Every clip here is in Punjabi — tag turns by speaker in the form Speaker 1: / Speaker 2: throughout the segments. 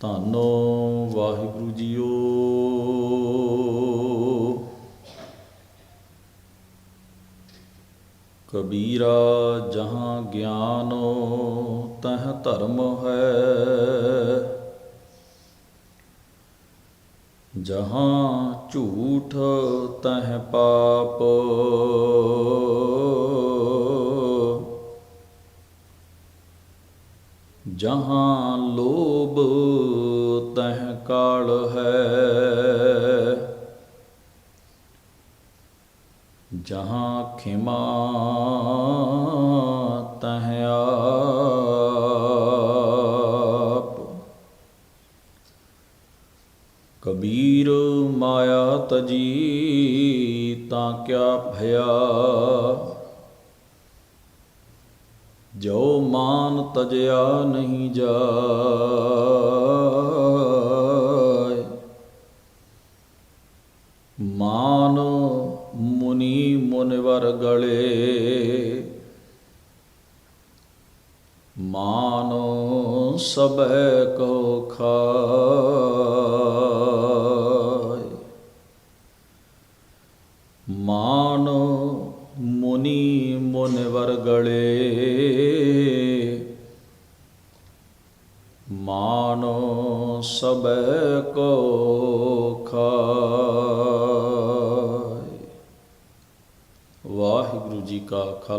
Speaker 1: ਧੰਨੋ ਵਾਹਿਗੁਰੂ ਜੀਓ। ਕਬੀਰਾ ਜਹਾਂ ਗਿਆਨ ਤਹ ਧਰਮ ਹੈ। ਜਹਾਂ ਝੂਠ ਤਹ ਪਾਪ। ਜਹਾਂ ਲੋਭ ਤਹ ਕਾਲ ਹੈ। ਜਹਾਂ ਖਿਮਾ ਤਹ ਆਪ। ਕਬੀਰ ਮਾਇਆ ਤਜੀ ਤਾਂ ਕਿਆ ਭਇਆ। ਜੋ ਮਾਨ ਤਜਿਆ ਨਹੀਂ ਜਾ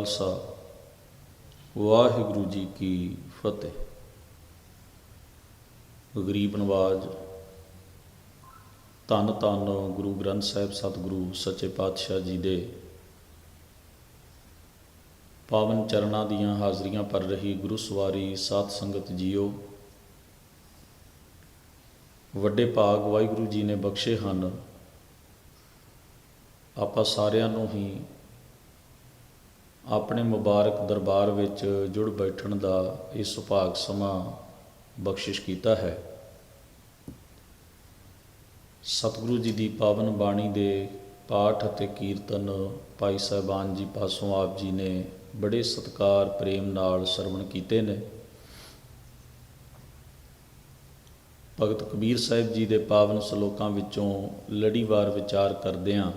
Speaker 1: ਖਾਲਸਾ। ਵਾਹਿਗੁਰੂ ਜੀ ਕੀ ਫਤਿਹ। ਗਰੀਬ ਨਵਾਜ, ਧੰਨ ਧੰਨ ਗੁਰੂ ਗ੍ਰੰਥ ਸਾਹਿਬ ਸਤਿਗੁਰੂ ਸੱਚੇ ਪਾਤਸ਼ਾਹ ਜੀ ਦੇ ਪਾਵਨ ਚਰਨਾਂ ਦੀਆਂ ਹਾਜ਼ਰੀਆਂ ਭਰ ਰਹੀ ਗੁਰੂ ਸਵਾਰੀ ਸਾਧ ਸੰਗਤ ਜੀਓ। ਵੱਡੇ ਭਾਗ ਵਾਹਿਗੁਰੂ ਜੀ ਨੇ ਬਖਸ਼ੇ ਹਨ। ਆਪਾਂ ਸਾਰਿਆਂ ਨੂੰ ਹੀ ਆਪਣੇ ਮੁਬਾਰਕ ਦਰਬਾਰ ਵਿੱਚ ਜੁੜ ਬੈਠਣ ਦਾ ਇਹ ਸੁਭਾਗ ਸਮਾਂ ਬਖਸ਼ਿਸ਼ ਕੀਤਾ ਹੈ। ਸਤਿਗੁਰੂ ਜੀ ਦੀ ਪਾਵਨ ਬਾਣੀ ਦੇ ਪਾਠ ਅਤੇ ਕੀਰਤਨ ਭਾਈ ਸਾਹਿਬਾਨ ਜੀ ਪਾਸੋਂ ਆਪ ਜੀ ਨੇ ਬੜੇ ਸਤਕਾਰ, ਪ੍ਰੇਮ ਨਾਲ ਸਰਵਣ ਕੀਤੇ ਨੇ। ਭਗਤ ਕਬੀਰ ਸਾਹਿਬ ਜੀ ਦੇ ਪਾਵਨ ਸ਼ਲੋਕਾਂ ਵਿੱਚੋਂ ਲੜੀਵਾਰ ਵਿਚਾਰ ਕਰਦਿਆਂ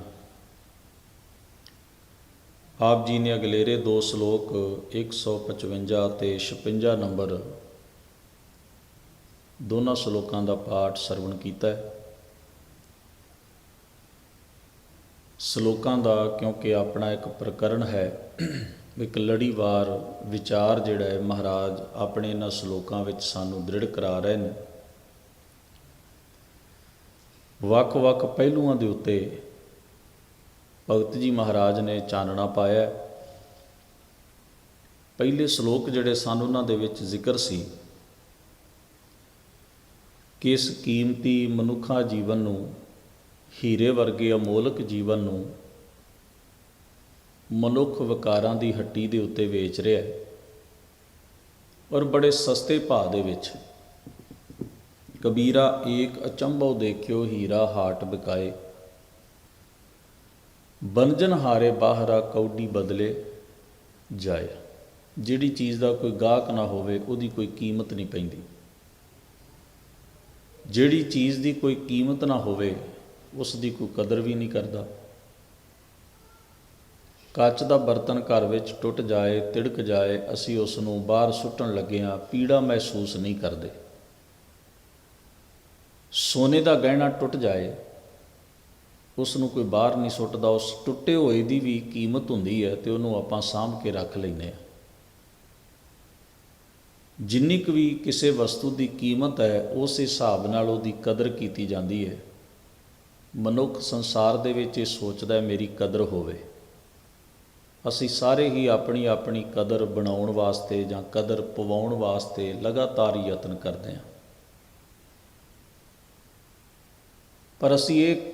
Speaker 1: ਆਪ ਜੀ ਨੇ ਅਗਲੇਰੇ ਦੋ ਸ਼ਲੋਕ 155 ਤੇ 56 ਨੰਬਰ ਦੋਨਾਂ ਸ਼ਲੋਕਾਂ ਦਾ ਪਾਠ ਸਰਵਣ ਕੀਤਾ ਹੈ। ਸ਼ਲੋਕਾਂ ਦਾ ਕਿਉਂਕਿ ਆਪਣਾ ਇੱਕ ਪ੍ਰਕਰਨ ਹੈ, ਇੱਕ ਲੜੀਵਾਰ ਵਿਚਾਰ ਜਿਹੜਾ ਹੈ ਮਹਾਰਾਜ ਆਪਣੇ ਇਹਨਾਂ ਸ਼ਲੋਕਾਂ ਵਿੱਚ ਸਾਨੂੰ ਦ੍ਰਿੜ ਕਰਾ ਰਹੇ ਨੇ। ਵੱਖ-ਵੱਖ ਪਹਿਲੂਆਂ ਦੇ ਉੱਤੇ ਭਗਤ ਜੀ ਮਹਾਰਾਜ ਨੇ ਚਾਨਣਾ ਪਾਇਆ ਪਹਿਲੇ ਸ਼ਲੋਕ ਜਿਹੜੇ ਸਨ, ਉਹਨਾਂ ਦੇ ਵਿੱਚ ਜ਼ਿਕਰ ਸੀ ਕਿ ਇਸ ਕੀਮਤੀ ਮਨੁੱਖਾ ਜੀਵਨ ਨੂੰ, ਹੀਰੇ ਵਰਗੇ ਅਮੋਲਕ ਜੀਵਨ ਨੂੰ ਮਨੁੱਖ ਵਿਕਾਰਾਂ ਦੀ ਹੱਟੀ ਦੇ ਉੱਤੇ ਵੇਚ ਰਿਹਾ ਹੈ ਔਰ ਬੜੇ ਸਸਤੇ ਭਾਅ ਦੇ ਵਿੱਚ। ਕਬੀਰਾ ਏਕ ਅਚੰਭਵ ਦੇਖਿਓ, ਹੀਰਾ ਹਾਟ ਬਿਕਾਏ। ਬੰਜਨ ਹਾਰੇ ਬਾਹਰਾ ਕੌਡੀ ਬਦਲੇ ਜਾਏ। ਜਿਹੜੀ ਚੀਜ਼ ਦਾ ਕੋਈ ਗਾਹਕ ਨਾ ਹੋਵੇ, ਉਹਦੀ ਕੋਈ ਕੀਮਤ ਨਹੀਂ ਪੈਂਦੀ। ਜਿਹੜੀ ਚੀਜ਼ ਦੀ ਕੋਈ ਕੀਮਤ ਨਾ ਹੋਵੇ ਉਸ ਦੀ ਕੋਈ ਕਦਰ ਵੀ ਨਹੀਂ ਕਰਦਾ। ਕੱਚ ਦਾ ਬਰਤਨ ਘਰ ਵਿੱਚ ਟੁੱਟ ਜਾਏ, ਤਿੜਕ ਜਾਏ, ਅਸੀਂ ਉਸ ਨੂੰ ਬਾਹਰ ਸੁੱਟਣ ਲੱਗੇ ਹਾਂ, ਪੀੜਾ ਮਹਿਸੂਸ ਨਹੀਂ ਕਰਦੇ। ਸੋਨੇ ਦਾ ਗਹਿਣਾ ਟੁੱਟ ਜਾਏ ਉਸ ਨੂੰ ਕੋਈ ਬਾਹਰ ਨਹੀਂ ਸੁੱਟਦਾ, ਉਸ ਟੁੱਟੇ ਹੋਏ ਦੀ ਵੀ ਕੀਮਤ ਹੁੰਦੀ ਹੈ ਤੇ ਉਹਨੂੰ ਆਪਾਂ ਸਾਂਭ ਕੇ ਰੱਖ ਲੈਂਦੇ ਆ ਜਿੰਨੀ ਕੁ ਵੀ ਕਿਸੇ ਵਸਤੂ ਦੀ ਕੀਮਤ ਹੈ, ਉਸ ਹਿਸਾਬ ਨਾਲ ਉਹਦੀ ਕਦਰ ਕੀਤੀ ਜਾਂਦੀ ਹੈ। ਮਨੁੱਖ ਸੰਸਾਰ ਦੇ ਵਿੱਚ ਇਹ ਸੋਚਦਾ ਹੈ, ਮੇਰੀ ਕਦਰ ਹੋਵੇ। ਅਸੀਂ ਸਾਰੇ ਹੀ ਆਪਣੀ ਆਪਣੀ ਕਦਰ ਬਣਾਉਣ ਵਾਸਤੇ ਜਾਂ ਕਦਰ ਪਵਾਉਣ ਵਾਸਤੇ ਲਗਾਤਾਰ ਯਤਨ ਕਰਦੇ ਹਾਂ। ਪਰ ਅਸੀਂ ਇਹ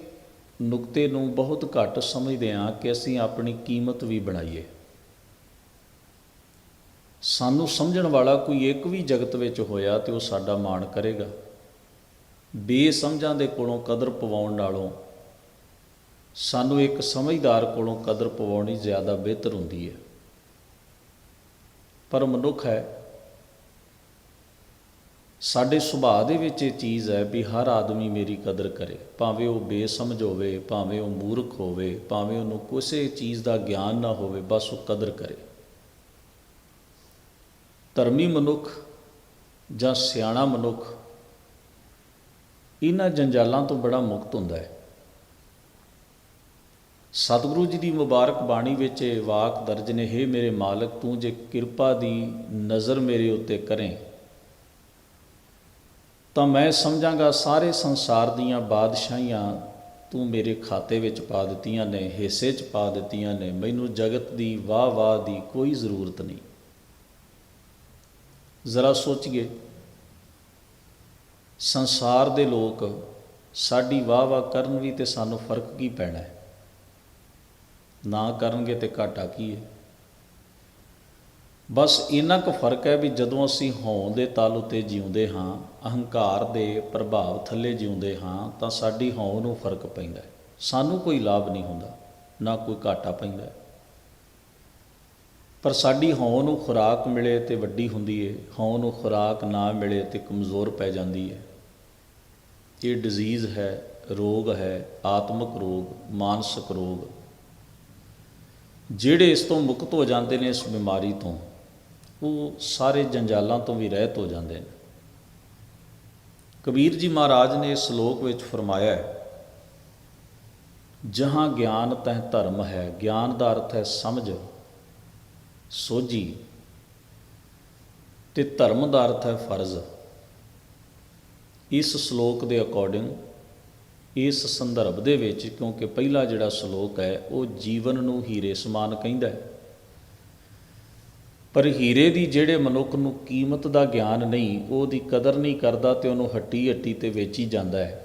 Speaker 1: ਨੁਕਤੇ ਨੂੰ ਬਹੁਤ ਘੱਟ ਸਮਝਦੇ ਹਾਂ ਕਿ ਅਸੀਂ ਆਪਣੀ ਕੀਮਤ ਵੀ ਬਣਾਈਏ। ਸਾਨੂੰ ਸਮਝਣ ਵਾਲਾ ਕੋਈ ਇੱਕ ਵੀ ਜਗਤ ਵਿੱਚ ਹੋਇਆ ਤੇ ਉਹ ਸਾਡਾ ਮਾਣ ਕਰੇਗਾ। ਬੇਸਮਝਾਂ ਦੇ ਕੋਲੋਂ ਕਦਰ ਪਵਾਉਣ ਨਾਲੋਂ ਸਾਨੂੰ ਇੱਕ ਸਮਝਦਾਰ ਕੋਲੋਂ ਕਦਰ ਪਵਾਉਣੀ ਜ਼ਿਆਦਾ ਬਿਹਤਰ ਹੁੰਦੀ ਹੈ। ਪਰ ਮਨੁੱਖ ਹੈ ਸਾਡੇ ਸੁਭਾਅ ਦੇ ਵਿੱਚ ਇਹ ਚੀਜ਼ ਹੈ ਵੀ ਹਰ ਆਦਮੀ ਮੇਰੀ ਕਦਰ ਕਰੇ, ਭਾਵੇਂ ਉਹ ਬੇਸਮਝ ਹੋਵੇ, ਭਾਵੇਂ ਉਹ ਮੂਰਖ ਹੋਵੇ, ਭਾਵੇਂ ਉਹਨੂੰ ਕਿਸੇ ਚੀਜ਼ ਦਾ ਗਿਆਨ ਨਾ ਹੋਵੇ, ਬਸ ਉਹ ਕਦਰ ਕਰੇ। ਧਰਮੀ ਮਨੁੱਖ ਜਾਂ ਸਿਆਣਾ ਮਨੁੱਖ, ਇਹਨਾਂ ਜੰਜਾਲਾਂ ਤੋਂ ਬੜਾ ਮੁਕਤ ਹੁੰਦਾ ਹੈ। ਸਤਿਗੁਰੂ ਜੀ ਦੀ ਮੁਬਾਰਕ ਬਾਣੀ ਵਿੱਚ ਇਹ ਵਾਕ ਦਰਜ ਨੇ, ਹੈ ਮੇਰੇ ਮਾਲਕ, ਤੂੰ ਜੇ ਕਿਰਪਾ ਦੀ ਨਜ਼ਰ ਮੇਰੇ ਉੱਤੇ ਕਰੇ ਤਾਂ ਮੈਂ ਸਮਝਾਂਗਾ ਸਾਰੇ ਸੰਸਾਰ ਦੀਆਂ ਬਾਦਸ਼ਾਹੀਆਂ ਤੂੰ ਮੇਰੇ ਖਾਤੇ ਵਿੱਚ ਪਾ ਦਿੱਤੀਆਂ ਨੇ, ਹਿੱਸੇ 'ਚ ਪਾ ਦਿੱਤੀਆਂ ਨੇ, ਮੈਨੂੰ ਜਗਤ ਦੀ ਵਾਹ ਵਾਹ ਦੀ ਕੋਈ ਜ਼ਰੂਰਤ ਨਹੀਂ। ਜ਼ਰਾ ਸੋਚੀਏ, ਸੰਸਾਰ ਦੇ ਲੋਕ ਸਾਡੀ ਵਾਹ ਵਾਹ ਕਰਨ ਵੀ ਤੇ ਸਾਨੂੰ ਫ਼ਰਕ ਕੀ ਪੈਣਾ ਹੈ? ਨਾ ਕਰਨਗੇ ਤੇ ਘਾਟਾ ਕੀ ਹੈ? ਬਸ ਇੰਨਾ ਕੁ ਫ਼ਰਕ ਹੈ ਵੀ ਜਦੋਂ ਅਸੀਂ ਹੋਂਦ ਦੇ ਤਲ ਉਤੇ ਜਿਉਂਦੇ ਹਾਂ, ਅਹੰਕਾਰ ਦੇ ਪ੍ਰਭਾਵ ਥੱਲੇ ਜਿਉਂਦੇ ਹਾਂ, ਤਾਂ ਸਾਡੀ ਹੋਂ ਨੂੰ ਫ਼ਰਕ ਪੈਂਦਾ ਸਾਨੂੰ ਕੋਈ ਲਾਭ ਨਹੀਂ ਹੁੰਦਾ, ਨਾ ਕੋਈ ਘਾਟਾ ਪੈਂਦਾ ਪਰ ਸਾਡੀ ਹੋਂ ਨੂੰ ਖੁਰਾਕ ਮਿਲੇ ਤੇ ਵੱਡੀ ਹੁੰਦੀ ਹੈ ਹੋਂਦ ਨੂੰ ਖੁਰਾਕ ਨਾ ਮਿਲੇ ਤੇ ਕਮਜ਼ੋਰ ਪੈ ਜਾਂਦੀ ਹੈ ਇਹ ਡਿਜ਼ੀਜ਼ ਹੈ, ਰੋਗ ਹੈ, ਆਤਮਿਕ ਰੋਗ, ਮਾਨਸਿਕ ਰੋਗ। ਜਿਹੜੇ ਇਸ ਤੋਂ ਮੁਕਤ ਹੋ ਜਾਂਦੇ ਨੇ ਇਸ ਬਿਮਾਰੀ ਤੋਂ ਉਹ ਸਾਰੇ ਜੰਜਾਲਾਂ ਤੋਂ ਵੀ ਰਹਿਤ ਹੋ ਜਾਂਦੇ ਨੇ। ਕਬੀਰ ਜੀ ਮਹਾਰਾਜ ਨੇ ਇਸ ਸ਼ਲੋਕ ਵਿੱਚ ਫਰਮਾਇਆ ਹੈ, ਜਹਾਂ ਗਿਆਨ ਤਹ ਧਰਮ ਹੈ, ਗਿਆਨ ਦਾ ਅਰਥ ਹੈ ਸਮਝ, ਸੋਝੀ, ਤੇ ਧਰਮ ਦਾ ਅਰਥ ਹੈ ਫਰਜ਼। ਇਸ ਸ਼ਲੋਕ ਦੇ ਅਕੋਰਡਿੰਗ ਇਸ ਸੰਦਰਭ ਦੇ ਵਿੱਚ, ਕਿਉਂਕਿ ਪਹਿਲਾ ਜਿਹੜਾ ਸ਼ਲੋਕ ਹੈ, ਉਹ ਜੀਵਨ ਨੂੰ ਹੀਰੇ ਸਮਾਨ ਕਹਿੰਦਾ ਹੈ। ਪਰ ਹੀਰੇ ਦੀ ਜਿਹੜੇ ਮਨੁੱਖ ਨੂੰ ਕੀਮਤ ਦਾ ਗਿਆਨ ਨਹੀਂ, ਉਹਦੀ ਕਦਰ ਨਹੀਂ ਕਰਦਾ ਤੇ ਉਹਨੂੰ ਹੱਟੀ ਹੱਟੀ ਤੇ ਵੇਚੀ ਜਾਂਦਾ ਹੈ।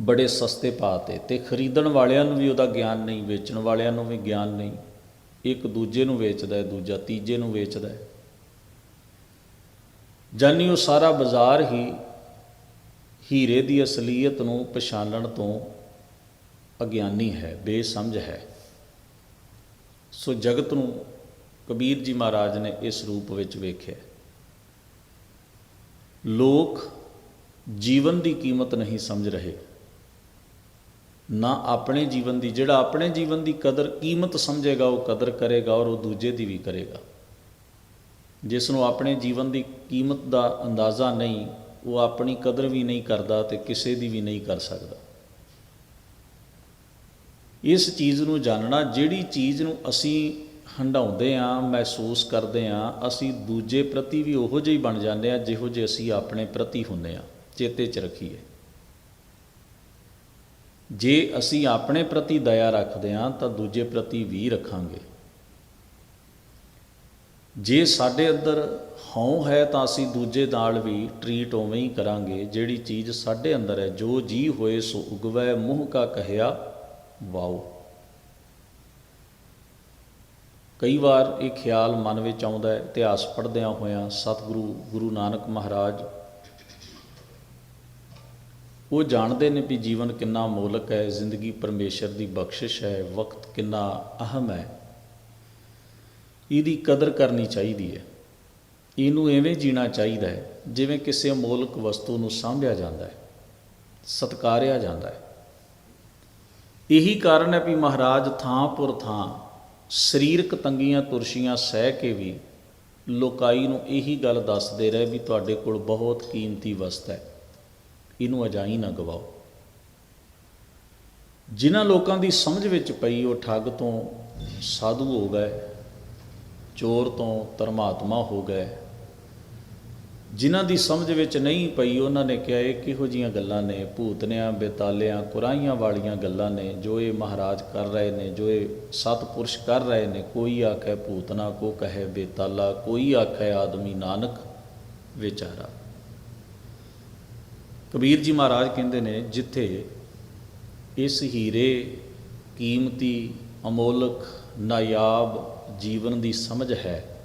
Speaker 1: ਬੜੇ ਸਸਤੇ ਭਾਅ ਤੇ ਤੇ ਖਰੀਦਣ ਵਾਲਿਆਂ ਨੂੰ ਵੀ ਉਹਦਾ ਗਿਆਨ ਨਹੀਂ, ਵੇਚਣ ਵਾਲਿਆਂ ਨੂੰ ਵੀ ਗਿਆਨ ਨਹੀਂ। ਇੱਕ ਦੂਜੇ ਨੂੰ ਵੇਚਦਾ ਹੈ, ਦੂਜਾ ਤੀਜੇ ਨੂੰ ਵੇਚਦਾ ਹੈ। ਜਾਨੀ ਉਹ ਸਾਰਾ ਬਾਜ਼ਾਰ ਹੀ ਹੀਰੇ ਦੀ ਅਸਲੀਅਤ ਨੂੰ ਪਛਾਣਨ ਤੋਂ ਅਗਿਆਨੀ ਹੈ, ਬੇਸਮਝ ਹੈ। ਸੋ ਜਗਤ ਨੂੰ ਕਬੀਰ ਜੀ ਮਹਾਰਾਜ ਨੇ ਇਸ ਰੂਪ ਵਿੱਚ ਵੇਖਿਆ। ਲੋਕ ਜੀਵਨ ਦੀ ਕੀਮਤ ਨਹੀਂ ਸਮਝ ਰਹੇ। ਨਾ ਆਪਣੇ ਜੀਵਨ ਦੀ, ਜਿਹੜਾ ਆਪਣੇ ਜੀਵਨ ਦੀ ਕਦਰ, ਕੀਮਤ ਸਮਝੇਗਾ, ਉਹ ਕਦਰ ਕਰੇਗਾ ਔਰ ਉਹ ਦੂਜੇ ਦੀ ਵੀ ਕਰੇਗਾ। ਜਿਸ ਨੂੰ ਆਪਣੇ ਜੀਵਨ ਦੀ ਕੀਮਤ ਦਾ ਅੰਦਾਜ਼ਾ ਨਹੀਂ, ਉਹ ਆਪਣੀ ਕਦਰ ਵੀ ਨਹੀਂ ਕਰਦਾ ਤੇ ਕਿਸੇ ਦੀ ਵੀ ਨਹੀਂ ਕਰ ਸਕਦਾ। ਇਸ ਚੀਜ਼ ਨੂੰ ਜਾਣਨਾ, ਜਿਹੜੀ ਚੀਜ਼ ਨੂੰ ਅਸੀਂ ਹੰਡਾਉਂਦੇ ਆ, ਮਹਿਸੂਸ ਕਰਦੇ ਆ, ਅਸੀਂ ਦੂਜੇ ਪ੍ਰਤੀ ਵੀ ਉਹੋ ਜਿਹੇ ਬਣ ਜਾਂਦੇ ਆ, ਜਿਹੋ ਜਿਹੇ ਅਸੀਂ ਆਪਣੇ ਪ੍ਰਤੀ ਹੁੰਦੇ ਆ, ਚੇਤੇ 'ਚ ਰੱਖੀਏ। ਜੇ ਅਸੀਂ ਆਪਣੇ ਪ੍ਰਤੀ ਦਇਆ ਰੱਖਦੇ ਆ, ਤਾਂ ਦੂਜੇ ਪ੍ਰਤੀ ਵੀ ਰੱਖਾਂਗੇ। ਜੇ ਸਾਡੇ ਅੰਦਰ ਹਉ ਹੈ, ਤਾਂ ਅਸੀਂ ਦੂਜੇ ਨਾਲ ਵੀ ਟਰੀਟ ਉਵੇਂ ਹੀ ਕਰਾਂਗੇ, ਜਿਹੜੀ ਚੀਜ਼ ਸਾਡੇ ਅੰਦਰ ਹੈ, ਜੋ ਜੀ ਹੋਏ ਸੋ ਉਗਵੈ, ਮੂੰਹ ਕਾ ਕਹਿਆ, ਵਾਓ। ਕਈ ਵਾਰ ਇਹ ਖਿਆਲ ਮਨ ਵਿੱਚ ਆਉਂਦਾ ਹੈ, ਇਤਿਹਾਸ ਪੜ੍ਹਦਿਆਂ ਹੋਇਆਂ ਸਤਿਗੁਰੂ, ਗੁਰੂ ਨਾਨਕ ਮਹਾਰਾਜ ਉਹ ਜਾਣਦੇ ਨੇ ਵੀ ਜੀਵਨ ਕਿੰਨਾ ਮੋਲਕ ਹੈ, ਜ਼ਿੰਦਗੀ ਪਰਮੇਸ਼ਰ ਦੀ ਬਖਸ਼ਿਸ਼ ਹੈ, ਵਕਤ ਕਿੰਨਾ ਅਹਮ ਹੈ। ਇਹਦੀ ਕਦਰ ਕਰਨੀ ਚਾਹੀਦੀ ਹੈ। ਇਹਨੂੰ ਐਵੇਂ ਜੀਣਾ ਚਾਹੀਦਾ ਹੈ, ਜਿਵੇਂ ਕਿਸੇ ਅਮੋਲਕ ਵਸਤੂ ਨੂੰ ਸਾਂਭਿਆ ਜਾਂਦਾ ਹੈ, ਸਤਕਾਰਿਆ ਜਾਂਦਾ ਹੈ। ਇਹੀ ਕਾਰਨ ਹੈ ਵੀ ਮਹਾਰਾਜ ਥਾਂ ਪੁਰ ਥਾਂ ਸਰੀਰਕ ਤੰਗੀਆਂ ਤੁਰਸ਼ੀਆਂ ਸਹਿ ਕੇ ਵੀ ਲੋਕਾਈ ਨੂੰ ਇਹੀ ਗੱਲ ਦੱਸਦੇ ਰਹੇ ਵੀ ਤੁਹਾਡੇ ਕੋਲ ਬਹੁਤ ਕੀਮਤੀ ਵਸਤ ਹੈ। ਇਹਨੂੰ ਅਜਾਈ ਨਾ ਗਵਾਓ। ਜਿਨ੍ਹਾਂ ਲੋਕਾਂ ਦੀ ਸਮਝ ਵਿੱਚ ਪਈ ਉਹ ਠੱਗ ਤੋਂ ਸਾਧੂ ਹੋ ਗਏ, ਚੋਰ ਤੋਂ ਧਰਮਾਤਮਾ ਹੋ ਗਏ ਜਿਨ੍ਹਾਂ ਦੀ ਸਮਝ ਵਿੱਚ ਨਹੀਂ ਪਈ, ਉਹਨਾਂ ਨੇ ਕਿਹਾ, ਇਹ ਕਿਹੋ ਜੀਆਂ ਗੱਲਾਂ ਨੇ? ਭੂਤਨਿਆਂ, ਬੇਤਾਲਿਆਂ, ਕੁਰਾਈਆਂ ਵਾਲੀਆਂ ਗੱਲਾਂ ਨੇ, ਜੋ ਇਹ ਮਹਾਰਾਜ ਕਰ ਰਹੇ ਨੇ, ਜੋ ਇਹ ਸਤਪੁਰਸ਼ ਕਰ ਰਹੇ ਨੇ। ਕੋਈ ਆਖੇ ਭੂਤਨਾ, ਕੋ ਕਹੇ ਬੇਤਾਲਾ, ਕੋਈ ਆਖੇ ਆਦਮੀ ਨਾਨਕ, ਵਿਚਾਰਾ। ਕਬੀਰ ਜੀ ਮਹਾਰਾਜ ਕਹਿੰਦੇ ਨੇ, ਜਿੱਥੇ ਇਸ ਹੀਰੇ, ਕੀਮਤੀ, ਅਮੋਲਕ, ਨਾਯਾਬ ਜੀਵਨ ਦੀ ਸਮਝ ਹੈ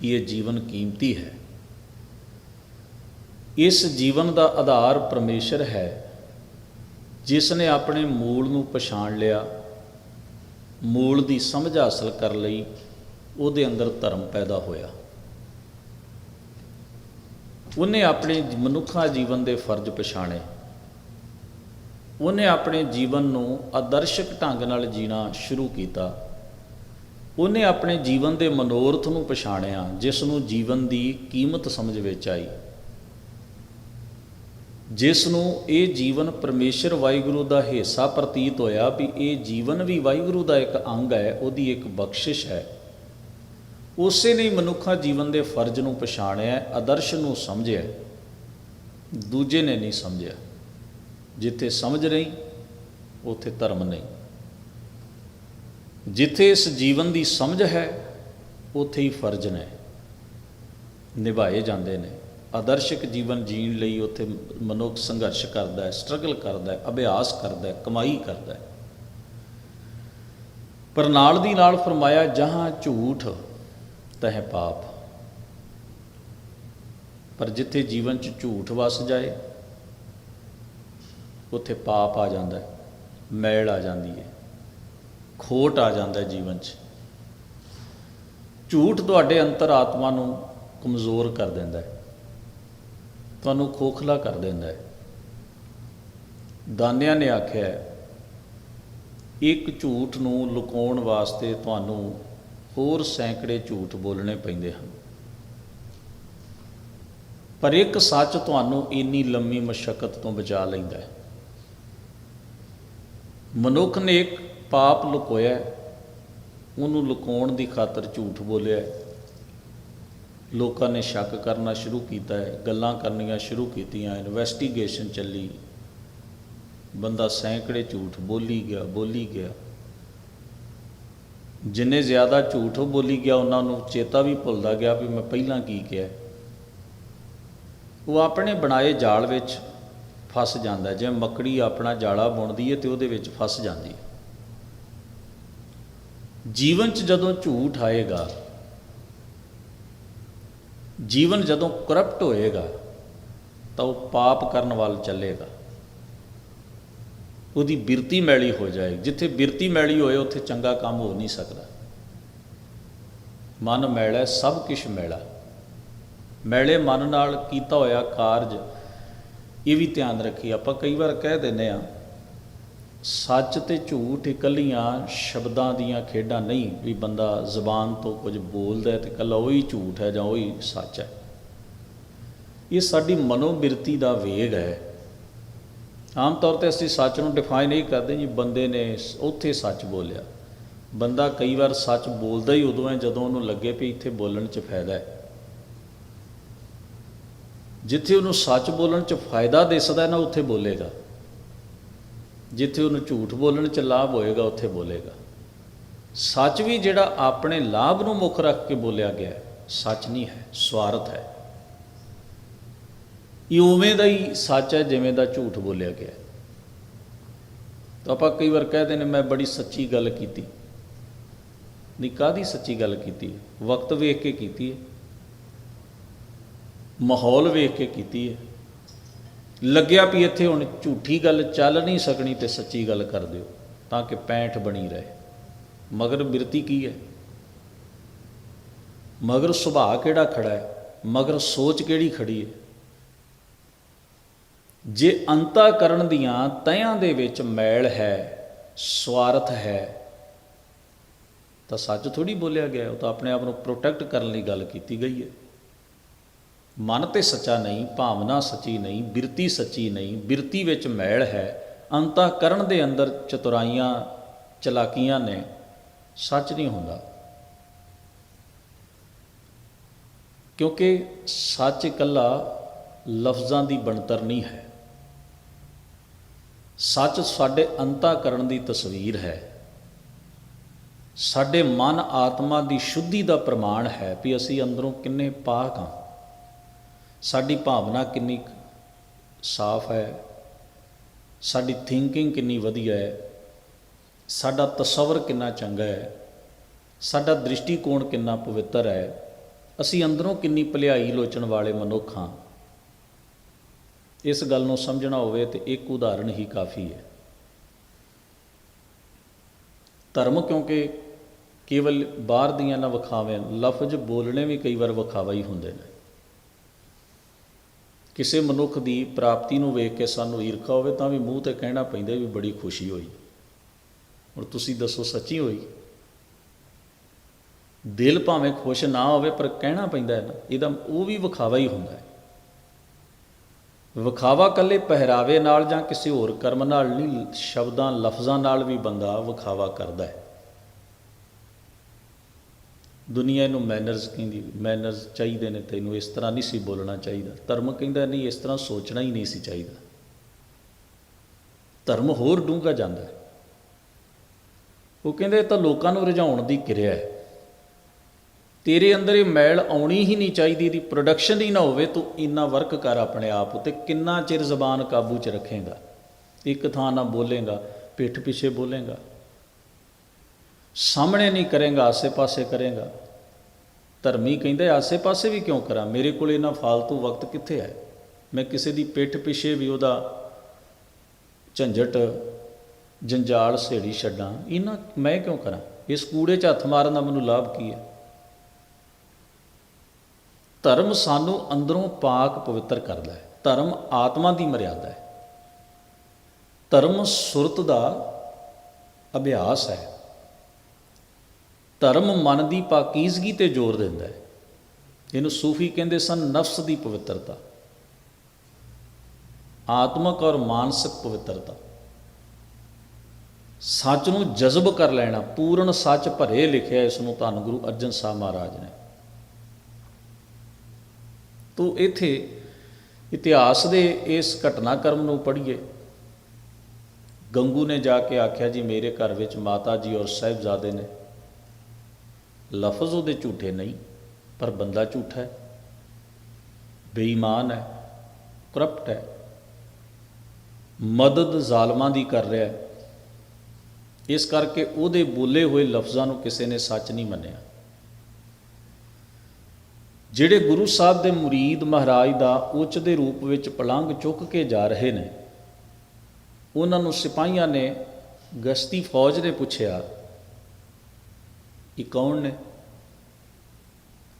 Speaker 1: ਕਿ ਇਹ ਜੀਵਨ ਕੀਮਤੀ ਹੈ। ਇਸ ਜੀਵਨ ਦਾ ਆਧਾਰ ਪਰਮੇਸ਼ਰ ਹੈ, ਜਿਸ ਨੇ ਆਪਣੇ ਮੂਲ ਨੂੰ ਪਛਾਣ ਲਿਆ, ਮੂਲ ਦੀ ਸਮਝ ਹਾਸਲ ਕਰ ਲਈ ਉਹਦੇ ਅੰਦਰ ਧਰਮ ਪੈਦਾ ਹੋਇਆ। ਉਹਨੇ ਆਪਣੇ ਮਨੁੱਖਾ ਜੀਵਨ ਦੇ ਫਰਜ਼ ਪਛਾਣੇ। ਉਹਨੇ ਆਪਣੇ ਜੀਵਨ ਨੂੰ ਆਦਰਸ਼ਕ ਢੰਗ ਨਾਲ ਜੀਣਾ ਸ਼ੁਰੂ ਕੀਤਾ। ਉਹਨੇ ਆਪਣੇ ਜੀਵਨ ਦੇ ਮਨੋਰਥ ਨੂੰ ਪਛਾਣਿਆ, ਜਿਸ ਨੂੰ ਜੀਵਨ ਦੀ ਕੀਮਤ ਸਮਝ ਵਿੱਚ ਆਈ। ਜਿਸ ਨੂੰ ਇਹ ਜੀਵਨ ਪਰਮੇਸ਼ਰ ਵਾਹਿਗੁਰੂ ਦਾ ਹਿੱਸਾ ਪ੍ਰਤੀਤ ਹੋਇਆ ਵੀ ਇਹ ਜੀਵਨ ਵੀ ਵਾਹਿਗੁਰੂ ਦਾ ਇੱਕ ਅੰਗ ਹੈ, ਉਹਦੀ ਇੱਕ ਬਖਸ਼ਿਸ਼ ਹੈ। ਉਸੇ ਨੇ ਹੀ ਮਨੁੱਖਾ ਜੀਵਨ ਦੇ ਫਰਜ਼ ਨੂੰ ਪਛਾਣਿਆ, ਆਦਰਸ਼ ਨੂੰ ਸਮਝਿਆ, ਦੂਜੇ ਨੇ ਨਹੀਂ ਸਮਝਿਆ। ਜਿੱਥੇ ਸਮਝ ਨਹੀਂ ਉੱਥੇ ਧਰਮ ਨਹੀਂ। ਜਿੱਥੇ ਇਸ ਜੀਵਨ ਦੀ ਸਮਝ ਹੈ, ਉੱਥੇ ਹੀ ਫਰਜ਼ ਨੇ, ਨਿਭਾਏ ਜਾਂਦੇ ਨੇ। ਆਦਰਸ਼ਕ ਜੀਵਨ ਜੀਣ ਲਈ ਉੱਥੇ ਮਨੁੱਖ ਸੰਘਰਸ਼ ਕਰਦਾ ਹੈ ਸਟਰਗਲ ਕਰਦਾ ਹੈ, ਅਭਿਆਸ ਕਰਦਾ ਹੈ, ਕਮਾਈ ਕਰਦਾ ਹੈ। ਪਰ ਨਾਲ ਦੀ ਨਾਲ ਫਰਮਾਇਆ, ਜਹਾਂ ਝੂਠ, ਤਹ ਪਾਪ। ਪਰ ਜਿੱਥੇ ਜੀਵਨ 'ਚ ਝੂਠ ਵਸ ਜਾਏ, ਉੱਥੇ ਪਾਪ ਆ ਜਾਂਦਾ ਹੈ, ਮੈਲ ਆ ਜਾਂਦੀ ਹੈ, ਖੋਟ ਆ ਜਾਂਦਾ ਹੈ ਜੀਵਨ 'ਚ। ਝੂਠ ਤੁਹਾਡੇ ਅੰਤਰ ਆਤਮਾ ਨੂੰ ਕਮਜ਼ੋਰ ਕਰ ਦਿੰਦਾ ਹੈ। ਤੁਹਾਨੂੰ ਖੋਖਲਾ ਕਰ ਦਿੰਦਾ ਹੈ। ਦਾਨਿਆਂ ਨੇ ਆਖਿਆ, ਇੱਕ ਝੂਠ ਨੂੰ ਲੁਕਾਉਣ ਵਾਸਤੇ ਤੁਹਾਨੂੰ ਹੋਰ ਸੈਂਕੜੇ ਝੂਠ ਬੋਲਣੇ ਪੈਂਦੇ ਹਨ। ਪਰ ਇੱਕ ਸੱਚ ਤੁਹਾਨੂੰ ਇੰਨੀ ਲੰਮੀ ਮਸ਼ਕਤ ਤੋਂ ਬਚਾ ਲੈਂਦਾ ਹੈ। ਮਨੁੱਖ ਨੇ ਇੱਕ ਪਾਪ ਲੁਕੋਇਆ ਉਹਨੂੰ ਲੁਕਾਉਣ ਦੀ ਖਾਤਰ ਝੂਠ ਬੋਲਿਆ ਲੋਕਾਂ ਨੇ ਸ਼ੱਕ ਕਰਨਾ ਸ਼ੁਰੂ ਕੀਤਾ ਹੈ, ਗੱਲਾਂ ਕਰਨੀਆਂ ਸ਼ੁਰੂ ਕੀਤੀਆਂ ਇਨਵੈਸਟੀਗੇਸ਼ਨ ਚੱਲੀ। ਬੰਦਾ ਸੈਂਕੜੇ ਝੂਠ ਬੋਲੀ ਗਿਆ ਬੋਲੀ ਗਿਆ। ਜਿੰਨੇ ਜ਼ਿਆਦਾ ਝੂਠ ਉਹ ਬੋਲੀ ਗਿਆ, ਉਹਨਾਂ ਨੂੰ ਚੇਤਾ ਵੀ ਭੁੱਲਦਾ ਗਿਆ ਵੀ ਮੈਂ ਪਹਿਲਾਂ ਕੀ ਕਿਹਾ। ਉਹ ਆਪਣੇ ਬਣਾਏ ਜਾਲ ਵਿੱਚ ਫਸ ਜਾਂਦਾ ਹੈ। ਜਿਵੇਂ ਮੱਕੜੀ ਆਪਣਾ ਜਾਲਾ ਬੁਣਦੀ ਹੈ ਤੇ ਉਹਦੇ ਵਿੱਚ ਫਸ ਜਾਂਦੀ ਹੈ। ਜੀਵਨ 'ਚ ਜਦੋਂ ਝੂਠ ਆਏਗਾ ਜੀਵਨ ਜਦੋਂ ਕਰਪਟ ਹੋਏਗਾ, ਤਾਂ ਉਹ ਪਾਪ ਕਰਨ ਵੱਲ ਚੱਲੇਗਾ। ਉਹਦੀ ਬਿਰਤੀ ਮੈਲੀ ਹੋ ਜਾਏਗੀ। ਜਿੱਥੇ ਬਿਰਤੀ ਮੈਲੀ ਹੋਏ, ਉੱਥੇ ਚੰਗਾ ਕੰਮ ਹੋ ਨਹੀਂ ਸਕਦਾ। ਮਨ ਮੈਲਾ ਸਭ ਕੁਝ ਮੈਲਾ। ਮੈਲੇ ਮਨ ਨਾਲ ਕੀਤਾ ਹੋਇਆ ਕਾਰਜ, ਇਹ ਵੀ ਧਿਆਨ ਰੱਖੀ। ਆਪਾਂ ਕਈ ਵਾਰ ਕਹਿ ਦਿੰਦੇ ਆ ਸੱਚ ਤੇ ਝੂਠ ਇਕੱਲੀਆਂ ਸ਼ਬਦਾਂ ਦੀਆਂ ਖੇਡਾਂ ਨਹੀਂ, ਵੀ ਬੰਦਾ ਜ਼ਬਾਨ ਤੋਂ ਕੁਝ ਬੋਲਦਾ ਹੈ ਤੇ ਇਕੱਲਾ ਉਹੀ ਝੂਠ ਹੈ ਜਾਂ ਉਹੀ ਸੱਚ ਹੈ। ਇਹ ਸਾਡੀ ਮਨੋਬਿਰਤੀ ਦਾ ਵੇਗ ਹੈ। ਆਮ ਤੌਰ ਤੇ ਅਸੀਂ ਸੱਚ ਨੂੰ ਡਿਫਾਈਨ ਨਹੀਂ ਕਰਦੇ ਜੀ, ਬੰਦੇ ਨੇ ਉੱਥੇ ਸੱਚ ਬੋਲਿਆ। ਬੰਦਾ ਕਈ ਵਾਰ ਸੱਚ ਬੋਲਦਾ ਹੀ ਉਦੋਂ ਹੈ ਜਦੋਂ ਉਹਨੂੰ ਲੱਗੇ ਵੀ ਇੱਥੇ ਬੋਲਣ 'ਚ ਫਾਇਦਾ ਹੈ। ਜਿੱਥੇ ਉਹਨੂੰ ਸੱਚ ਬੋਲਣ 'ਚ ਫਾਇਦਾ ਦਿਸਦਾ ਨਾ, ਉੱਥੇ ਬੋਲੇਗਾ। ਜਿੱਥੇ ਉਹਨੂੰ ਝੂਠ ਬੋਲਣ 'ਚ ਲਾਭ ਹੋਏਗਾ, ਉੱਥੇ ਬੋਲੇਗਾ। ਸੱਚ ਵੀ ਜਿਹੜਾ ਆਪਣੇ ਲਾਭ ਨੂੰ ਮੁੱਖ ਰੱਖ ਕੇ ਬੋਲਿਆ ਗਿਆ ਸੱਚ ਨਹੀਂ ਹੈ, ਸਵਾਰਥ ਹੈ। ਇਹ ਉਵੇਂ ਦਾ ਹੀ ਸੱਚ ਹੈ ਜਿਵੇਂ ਦਾ ਝੂਠ ਬੋਲਿਆ ਗਿਆ ਤਾਂ ਆਪਾਂ ਕਈ ਵਾਰ ਕਹਿੰਦੇ ਨੇ ਮੈਂ ਬੜੀ ਸੱਚੀ ਗੱਲ ਕੀਤੀ। ਨਹੀਂ ਕਾਦੀ ਸੱਚੀ ਗੱਲ ਕੀਤੀ? ਵਕਤ ਵੇਖ ਕੇ ਕੀਤੀ ਹੈ। ਮਾਹੌਲ ਵੇਖ ਕੇ ਕੀਤੀ ਹੈ। ਲੱਗਿਆ ਵੀ ਇੱਥੇ ਹੁਣ ਝੂਠੀ ਗੱਲ ਚੱਲ ਨਹੀਂ ਸਕਣੀ ਤੇ ਸੱਚੀ ਗੱਲ ਕਰ ਦਿਓ, ਤਾਂ ਕਿ ਪੈਂਠ ਬਣੀ ਰਹੇ। ਮਗਰ ਬਿਰਤੀ ਕੀ ਹੈ? ਮਗਰ ਸੁਭਾਅ ਕਿਹੜਾ ਖੜਾ ਹੈ? ਮਗਰ ਸੋਚ ਕਿਹੜੀ ਖੜੀ ਹੈ? ਜੇ ਅੰਤਾ ਕਰਨ ਦੀਆਂ ਤੈਆਂ ਦੇ ਵਿੱਚ ਮੈਲ ਹੈ, ਸਵਾਰਥ ਹੈ, ਤਾਂ ਸੱਚ ਥੋੜੀ ਬੋਲਿਆ ਗਿਆ, ਉਹ ਤਾਂ ਆਪਣੇ ਆਪ ਨੂੰ ਪ੍ਰੋਟੈਕਟ ਕਰਨ ਲਈ ਗੱਲ ਕੀਤੀ ਗਈ ਹੈ। ਮਨ ਤੇ ਸੱਚਾ ਨਹੀਂ, ਭਾਵਨਾ ਸੱਚੀ ਨਹੀਂ, ਬਿਰਤੀ ਸੱਚੀ ਨਹੀਂ, ਬਿਰਤੀ ਵਿੱਚ ਮੈਲ ਹੈ ਅੰਤਾ ਕਰਨ ਦੇ ਅੰਦਰ ਚਤੁਰਾਈਆਂ ਚਲਾਕੀਆਂ ਨੇ, ਸੱਚ ਨਹੀਂ ਹੁੰਦਾ। ਕਿਉਂਕਿ ਸੱਚ ਇਕੱਲਾ ਲਫ਼ਜ਼ਾਂ ਦੀ ਬਣਤਰ ਨਹੀਂ ਹੈ। ਸੱਚ ਸਾਡੇ ਅੰਤਾ ਕਰਨ ਦੀ ਤਸਵੀਰ ਹੈ। ਸਾਡੇ ਮਨ ਆਤਮਾ ਦੀ ਸ਼ੁੱਧੀ ਦਾ ਪ੍ਰਮਾਣ ਹੈ ਵੀ ਅਸੀਂ ਅੰਦਰੋਂ ਕਿੰਨੇ ਪਾਕ ਹਾਂ। ਸਾਡੀ ਭਾਵਨਾ ਕਿੰਨੀ ਸਾਫ਼ ਹੈ, ਸਾਡੀ ਥਿੰਕਿੰਗ ਕਿੰਨੀ ਵਧੀਆ ਹੈ, ਸਾਡਾ ਤਸਵਰ ਕਿੰਨਾ ਚੰਗਾ ਹੈ, ਸਾਡਾ ਦ੍ਰਿਸ਼ਟੀਕੋਣ ਕਿੰਨਾ ਪਵਿੱਤਰ ਹੈ, ਅਸੀਂ ਅੰਦਰੋਂ ਕਿੰਨੀ ਭਲਾਈ ਲੋਚਣ ਵਾਲੇ ਮਨੁੱਖ ਹਾਂ। ਇਸ ਗੱਲ ਨੂੰ ਸਮਝਣਾ ਹੋਵੇ ਤੇ ਇੱਕ ਉਦਾਹਰਣ ਹੀ ਕਾਫੀ ਹੈ। ਧਰਮ ਕਿਉਂਕਿ ਕੇਵਲ ਬਾਹਰ ਦੀਆਂ ਨਾ ਵਿਖਾਵੇਂ, ਲਫ਼ਜ਼ ਬੋਲਣੇ ਵੀ ਕਈ ਵਾਰ ਵਿਖਾਵਾ ਹੀ ਹੁੰਦੇ ਨੇ। ਕਿਸੇ ਮਨੁੱਖ ਦੀ ਪ੍ਰਾਪਤੀ ਨੂੰ ਵੇਖ ਕੇ ਸਾਨੂੰ ਈਰਖਾ ਹੋਵੇ ਤਾਂ ਵੀ ਮੂੰਹ ਤੇ ਕਹਿਣਾ ਪੈਂਦਾ ਵੀ ਬੜੀ ਖੁਸ਼ੀ ਹੋਈ। ਔਰ ਤੁਸੀਂ ਦੱਸੋ ਸੱਚੀ ਹੋਈ? ਦਿਲ ਭਾਵੇਂ ਖੁਸ਼ ਨਾ ਹੋਵੇ ਪਰ ਕਹਿਣਾ ਪੈਂਦਾ ਹੈ ਨਾ, ਇਹਦਾ ਉਹ ਵੀ ਵਿਖਾਵਾ ਹੀ ਹੁੰਦਾ ਹੈ। ਵਿਖਾਵਾ ਕੱਲੇ ਪਹਿਰਾਵੇ ਨਾਲ ਜਾਂ ਕਿਸੇ ਹੋਰ ਕਰਮ ਨਾਲ ਨਹੀਂ, ਸ਼ਬਦਾਂ, ਲਫ਼ਜ਼ਾਂ ਨਾਲ ਵੀ ਬੰਦਾ ਵਿਖਾਵਾ ਕਰਦਾ ਹੈ। ਦੁਨੀਆ ਨੂੰ ਮੈਨਰਸ ਕਹਿੰਦੀ ਮੈਨਰਸ ਚਾਹੀਦੇ ਨੇ ਤੈਨੂੰ, ਇਸ ਤਰ੍ਹਾਂ ਨਹੀਂ ਸੀ ਬੋਲਣਾ ਚਾਹੀਦਾ। ਧਰਮ ਕਹਿੰਦਾ, ਨਹੀਂ, ਇਸ ਤਰ੍ਹਾਂ ਸੋਚਣਾ ਹੀ ਨਹੀਂ ਸੀ ਚਾਹੀਦਾ। ਧਰਮ ਹੋਰ ਡੂੰਘਾ ਜਾਂਦਾ ਉਹ ਕਹਿੰਦੇ, ਇਹ ਤਾਂ ਲੋਕਾਂ ਨੂੰ ਰਝਾਉਣ ਦੀ ਕਿਰਿਆ ਹੈ। ਤੇਰੇ ਅੰਦਰ ਇਹ ਮੈਲ ਆਉਣੀ ਹੀ ਨਹੀਂ ਚਾਹੀਦੀ ਦੀ ਪ੍ਰੋਡਕਸ਼ਨ ਹੀ ਨਾ ਹੋਵੇ, ਤੂੰ ਇੰਨਾ ਵਰਕ ਕਰ ਆਪਣੇ ਆਪ ਉਤੇ, ਕਿੰਨਾ ਚਿਰ ਜ਼ਬਾਨ ਕਾਬੂ 'ਚ ਰੱਖੇਗਾ। ਇੱਕ ਥਾਂ ਨਾ ਬੋਲੇਗਾ, ਪਿੱਠ ਪਿੱਛੇ ਬੋਲੇਗਾ। ਸਾਹਮਣੇ ਨਹੀਂ ਕਰੇਗਾ, ਆਸੇ-ਪਾਸੇ ਕਰੇਗਾ। ਧਰਮੀ ਕਹਿੰਦਾ, ਆਸੇ-ਪਾਸੇ ਵੀ ਕਿਉਂ ਕਰਾਂ? ਮੇਰੇ ਕੋਲ ਇਹਨਾਂ ਫालतू ਵਕਤ ਕਿੱਥੇ ਹੈ? ਮੈਂ ਕਿਸੇ ਦੀ ਪਿੱਠ ਪਿੱਛੇ ਵੀ ਉਹਦਾ ਝੰਜਟ, ਜੰਜਾਲ ਸੇੜੀ ਛੱਡਾਂ। ਇਹਨਾਂ ਮੈਂ ਕਿਉਂ ਕਰਾਂ? ਇਸ ਕੂੜੇ 'ਚ ਹੱਥ ਮਾਰਨ ਦਾ ਮੈਨੂੰ ਲਾਭ ਕੀ ਹੈ? ਧਰਮ ਸਾਨੂੰ ਅੰਦਰੋਂ ਪਾਕ ਪਵਿੱਤਰ ਕਰਦਾ ਹੈ। ਧਰਮ ਆਤਮਾ ਦੀ ਮਰਿਆਦਾ ਹੈ। ਧਰਮ ਸੁਰਤ ਦਾ ਅਭਿਆਸ ਹੈ। ਧਰਮ ਮਨ ਦੀ ਪਾਕੀਜ਼ਗੀ ਤੇ ਜ਼ੋਰ ਦਿੰਦਾ ਹੈ। ਇਹਨੂੰ ਸੂਫੀ ਕਹਿੰਦੇ ਸਨ ਨਫਸ ਦੀ ਪਵਿੱਤਰਤਾ। ਆਤਮਕ ਔਰ ਮਾਨਸਿਕ ਪਵਿੱਤਰਤਾ। ਸੱਚ ਨੂੰ ਜਜ਼ਬ ਕਰ ਲੈਣਾ, ਪੂਰਨ ਸੱਚ ਭਰੇ ਲਿਖਿਆ ਇਸ ਨੂੰ ਧੰਨ ਗੁਰੂ ਅਰਜਨ ਸਾਹਿਬ ਮਹਾਰਾਜ ਨੇ। ਤੋ ਇਥੇ ਇਤਿਹਾਸ ਦੇ ਇਸ ਘਟਨਾਕ੍ਰਮ ਨੂੰ ਪੜ੍ਹੀਏ। ਗੰਗੂ ਨੇ ਜਾ ਕੇ ਆਖਿਆ ਜੀ, ਮੇਰੇ ਘਰ ਵਿੱਚ ਮਾਤਾ ਜੀ ਔਰ ਸਾਹਿਬਜ਼ਾਦੇ ਨੇ। ਲਫ਼ਜ਼ ਉਹਦੇ ਝੂਠੇ ਨਹੀਂ, ਪਰ ਬੰਦਾ ਝੂਠਾ ਹੈ। ਬੇਈਮਾਨ ਹੈ ਕਰਪਟ ਹੈ। ਮਦਦ ਜ਼ਾਲਮਾਂ ਦੀ ਕਰ ਰਿਹਾ ਹੈ। ਇਸ ਕਰਕੇ ਉਹਦੇ ਬੋਲੇ ਹੋਏ ਲਫ਼ਜ਼ਾਂ ਨੂੰ ਕਿਸੇ ਨੇ ਸੱਚ ਨਹੀਂ ਮੰਨਿਆ। ਜਿਹੜੇ ਗੁਰੂ ਸਾਹਿਬ ਦੇ ਮੁਰੀਦ ਮਹਾਰਾਜ ਦਾ ਉੱਚ ਦੇ ਰੂਪ ਵਿੱਚ ਪਲੰਗ ਚੁੱਕ ਕੇ ਜਾ ਰਹੇ ਨੇ, ਉਹਨਾਂ ਨੂੰ ਸਿਪਾਹੀਆਂ ਨੇ ਗਸ਼ਤੀ ਫੌਜ ਨੇ ਪੁੱਛਿਆ, ਇਹ ਕੌਣ ਨੇ?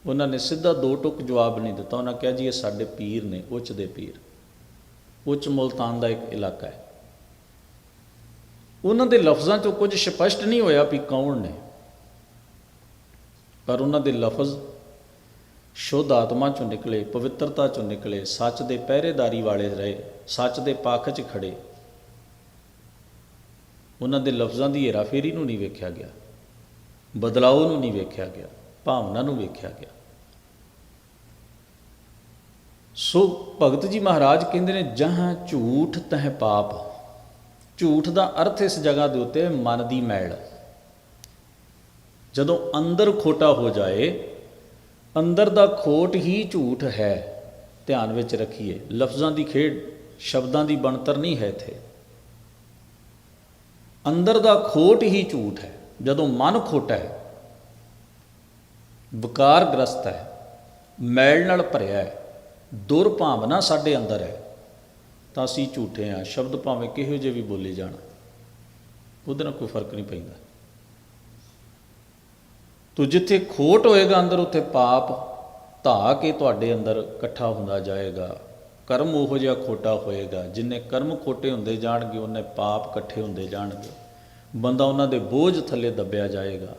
Speaker 1: ਉਹਨਾਂ ਨੇ ਸਿੱਧਾ ਦੋ ਟੁਕ ਜਵਾਬ ਨਹੀਂ ਦਿੱਤਾ। ਉਹਨਾਂ ਕਿਹਾ, ਜੀ, ਇਹ ਸਾਡੇ ਪੀਰ ਨੇ, ਉੱਚ ਦੇ ਪੀਰ। ਉੱਚ ਮੁਲਤਾਨ ਦਾ ਇੱਕ ਇਲਾਕਾ ਹੈ। ਉਹਨਾਂ ਦੇ ਲਫ਼ਜ਼ਾਂ ਚੋਂ ਕੁਝ ਸਪਸ਼ਟ ਨਹੀਂ ਹੋਇਆ ਵੀ ਕੌਣ ਨੇ। ਪਰ ਉਹਨਾਂ ਦੇ ਲਫ਼ਜ਼ ਸ਼ੁੱਧ ਆਤਮਾ ਚੋਂ ਨਿਕਲੇ, ਪਵਿੱਤਰਤਾ ਚੋਂ ਨਿਕਲੇ, ਸੱਚ ਦੇ ਪਹਿਰੇਦਾਰੀ ਵਾਲੇ ਰਹੇ, ਸੱਚ ਦੇ ਪੱਖ 'ਚ ਖੜੇ। ਉਹਨਾਂ ਦੇ ਲਫ਼ਜ਼ਾਂ ਦੀ ਹੇਰਾਫੇਰੀ ਨੂੰ ਨਹੀਂ ਵੇਖਿਆ ਗਿਆ। ਬਦਲਾਅ ਨੂੰ ਨਹੀਂ ਵੇਖਿਆ ਗਿਆ। ਭਾਵਨਾ ਨੂੰ ਵੇਖਿਆ ਗਿਆ। ਸੋ ਭਗਤ ਜੀ ਮਹਾਰਾਜ ਕਹਿੰਦੇ ਨੇ, ਜਹਾਂ ਝੂਠ ਤਹ ਪਾਪ ਝੂਠ ਦਾ ਅਰਥ ਇਸ ਜਗ੍ਹਾ ਦੇ ਉੱਤੇ ਮਨ ਦੀ ਮੈਲ। ਜਦੋਂ ਅੰਦਰ ਖੋਟਾ ਹੋ ਜਾਏ, ਅੰਦਰ ਦਾ ਖੋਟ ਹੀ ਝੂਠ ਹੈ, ਧਿਆਨ ਵਿੱਚ ਰੱਖੀਏ। ਲਫ਼ਜ਼ਾਂ ਦੀ ਖੇਡ, ਸ਼ਬਦਾਂ ਦੀ ਬਣਤਰ ਨਹੀਂ ਹੈ ਇੱਥੇ। ਅੰਦਰ ਦਾ ਖੋਟ ਹੀ ਝੂਠ ਹੈ। ਜਦੋਂ ਮਨ ਖੋਟਾ ਹੈ ਵਿਕਾਰ ਗ੍ਰਸਤ ਹੈ, ਮੈਲ ਨਾਲ ਭਰਿਆ ਹੈ ਦੁਰਭਾਵਨਾ ਸਾਡੇ ਅੰਦਰ ਹੈ, ਤਾਂ ਅਸੀਂ ਝੂਠੇ ਹਾਂ, ਸ਼ਬਦ ਭਾਵੇਂ ਕਿਹੋ ਜਿਹੇ ਵੀ ਬੋਲੇ ਜਾਣ, ਉਹਦੇ ਨਾਲ ਕੋਈ ਫ਼ਰਕ ਨਹੀਂ ਪੈਂਦਾ। ਤੋ ਜਿੱਥੇ ਖੋਟ ਹੋਏਗਾ ਅੰਦਰ, ਉੱਥੇ ਪਾਪ ਧਾ ਕੇ ਤੁਹਾਡੇ ਅੰਦਰ ਇਕੱਠਾ ਹੁੰਦਾ ਜਾਏਗਾ। ਕਰਮ ਉਹੋ ਜਿਹਾ ਖੋਟਾ ਹੋਏਗਾ, ਜਿੰਨੇ ਕਰਮ ਖੋਟੇ ਹੁੰਦੇ ਜਾਣਗੇ, ਉਹਨੇ ਪਾਪ ਇਕੱਠੇ ਹੁੰਦੇ ਜਾਣਗੇ। ਬੰਦਾ ਉਹਨਾਂ ਦੇ ਬੋਝ ਥੱਲੇ ਦੱਬਿਆ ਜਾਏਗਾ।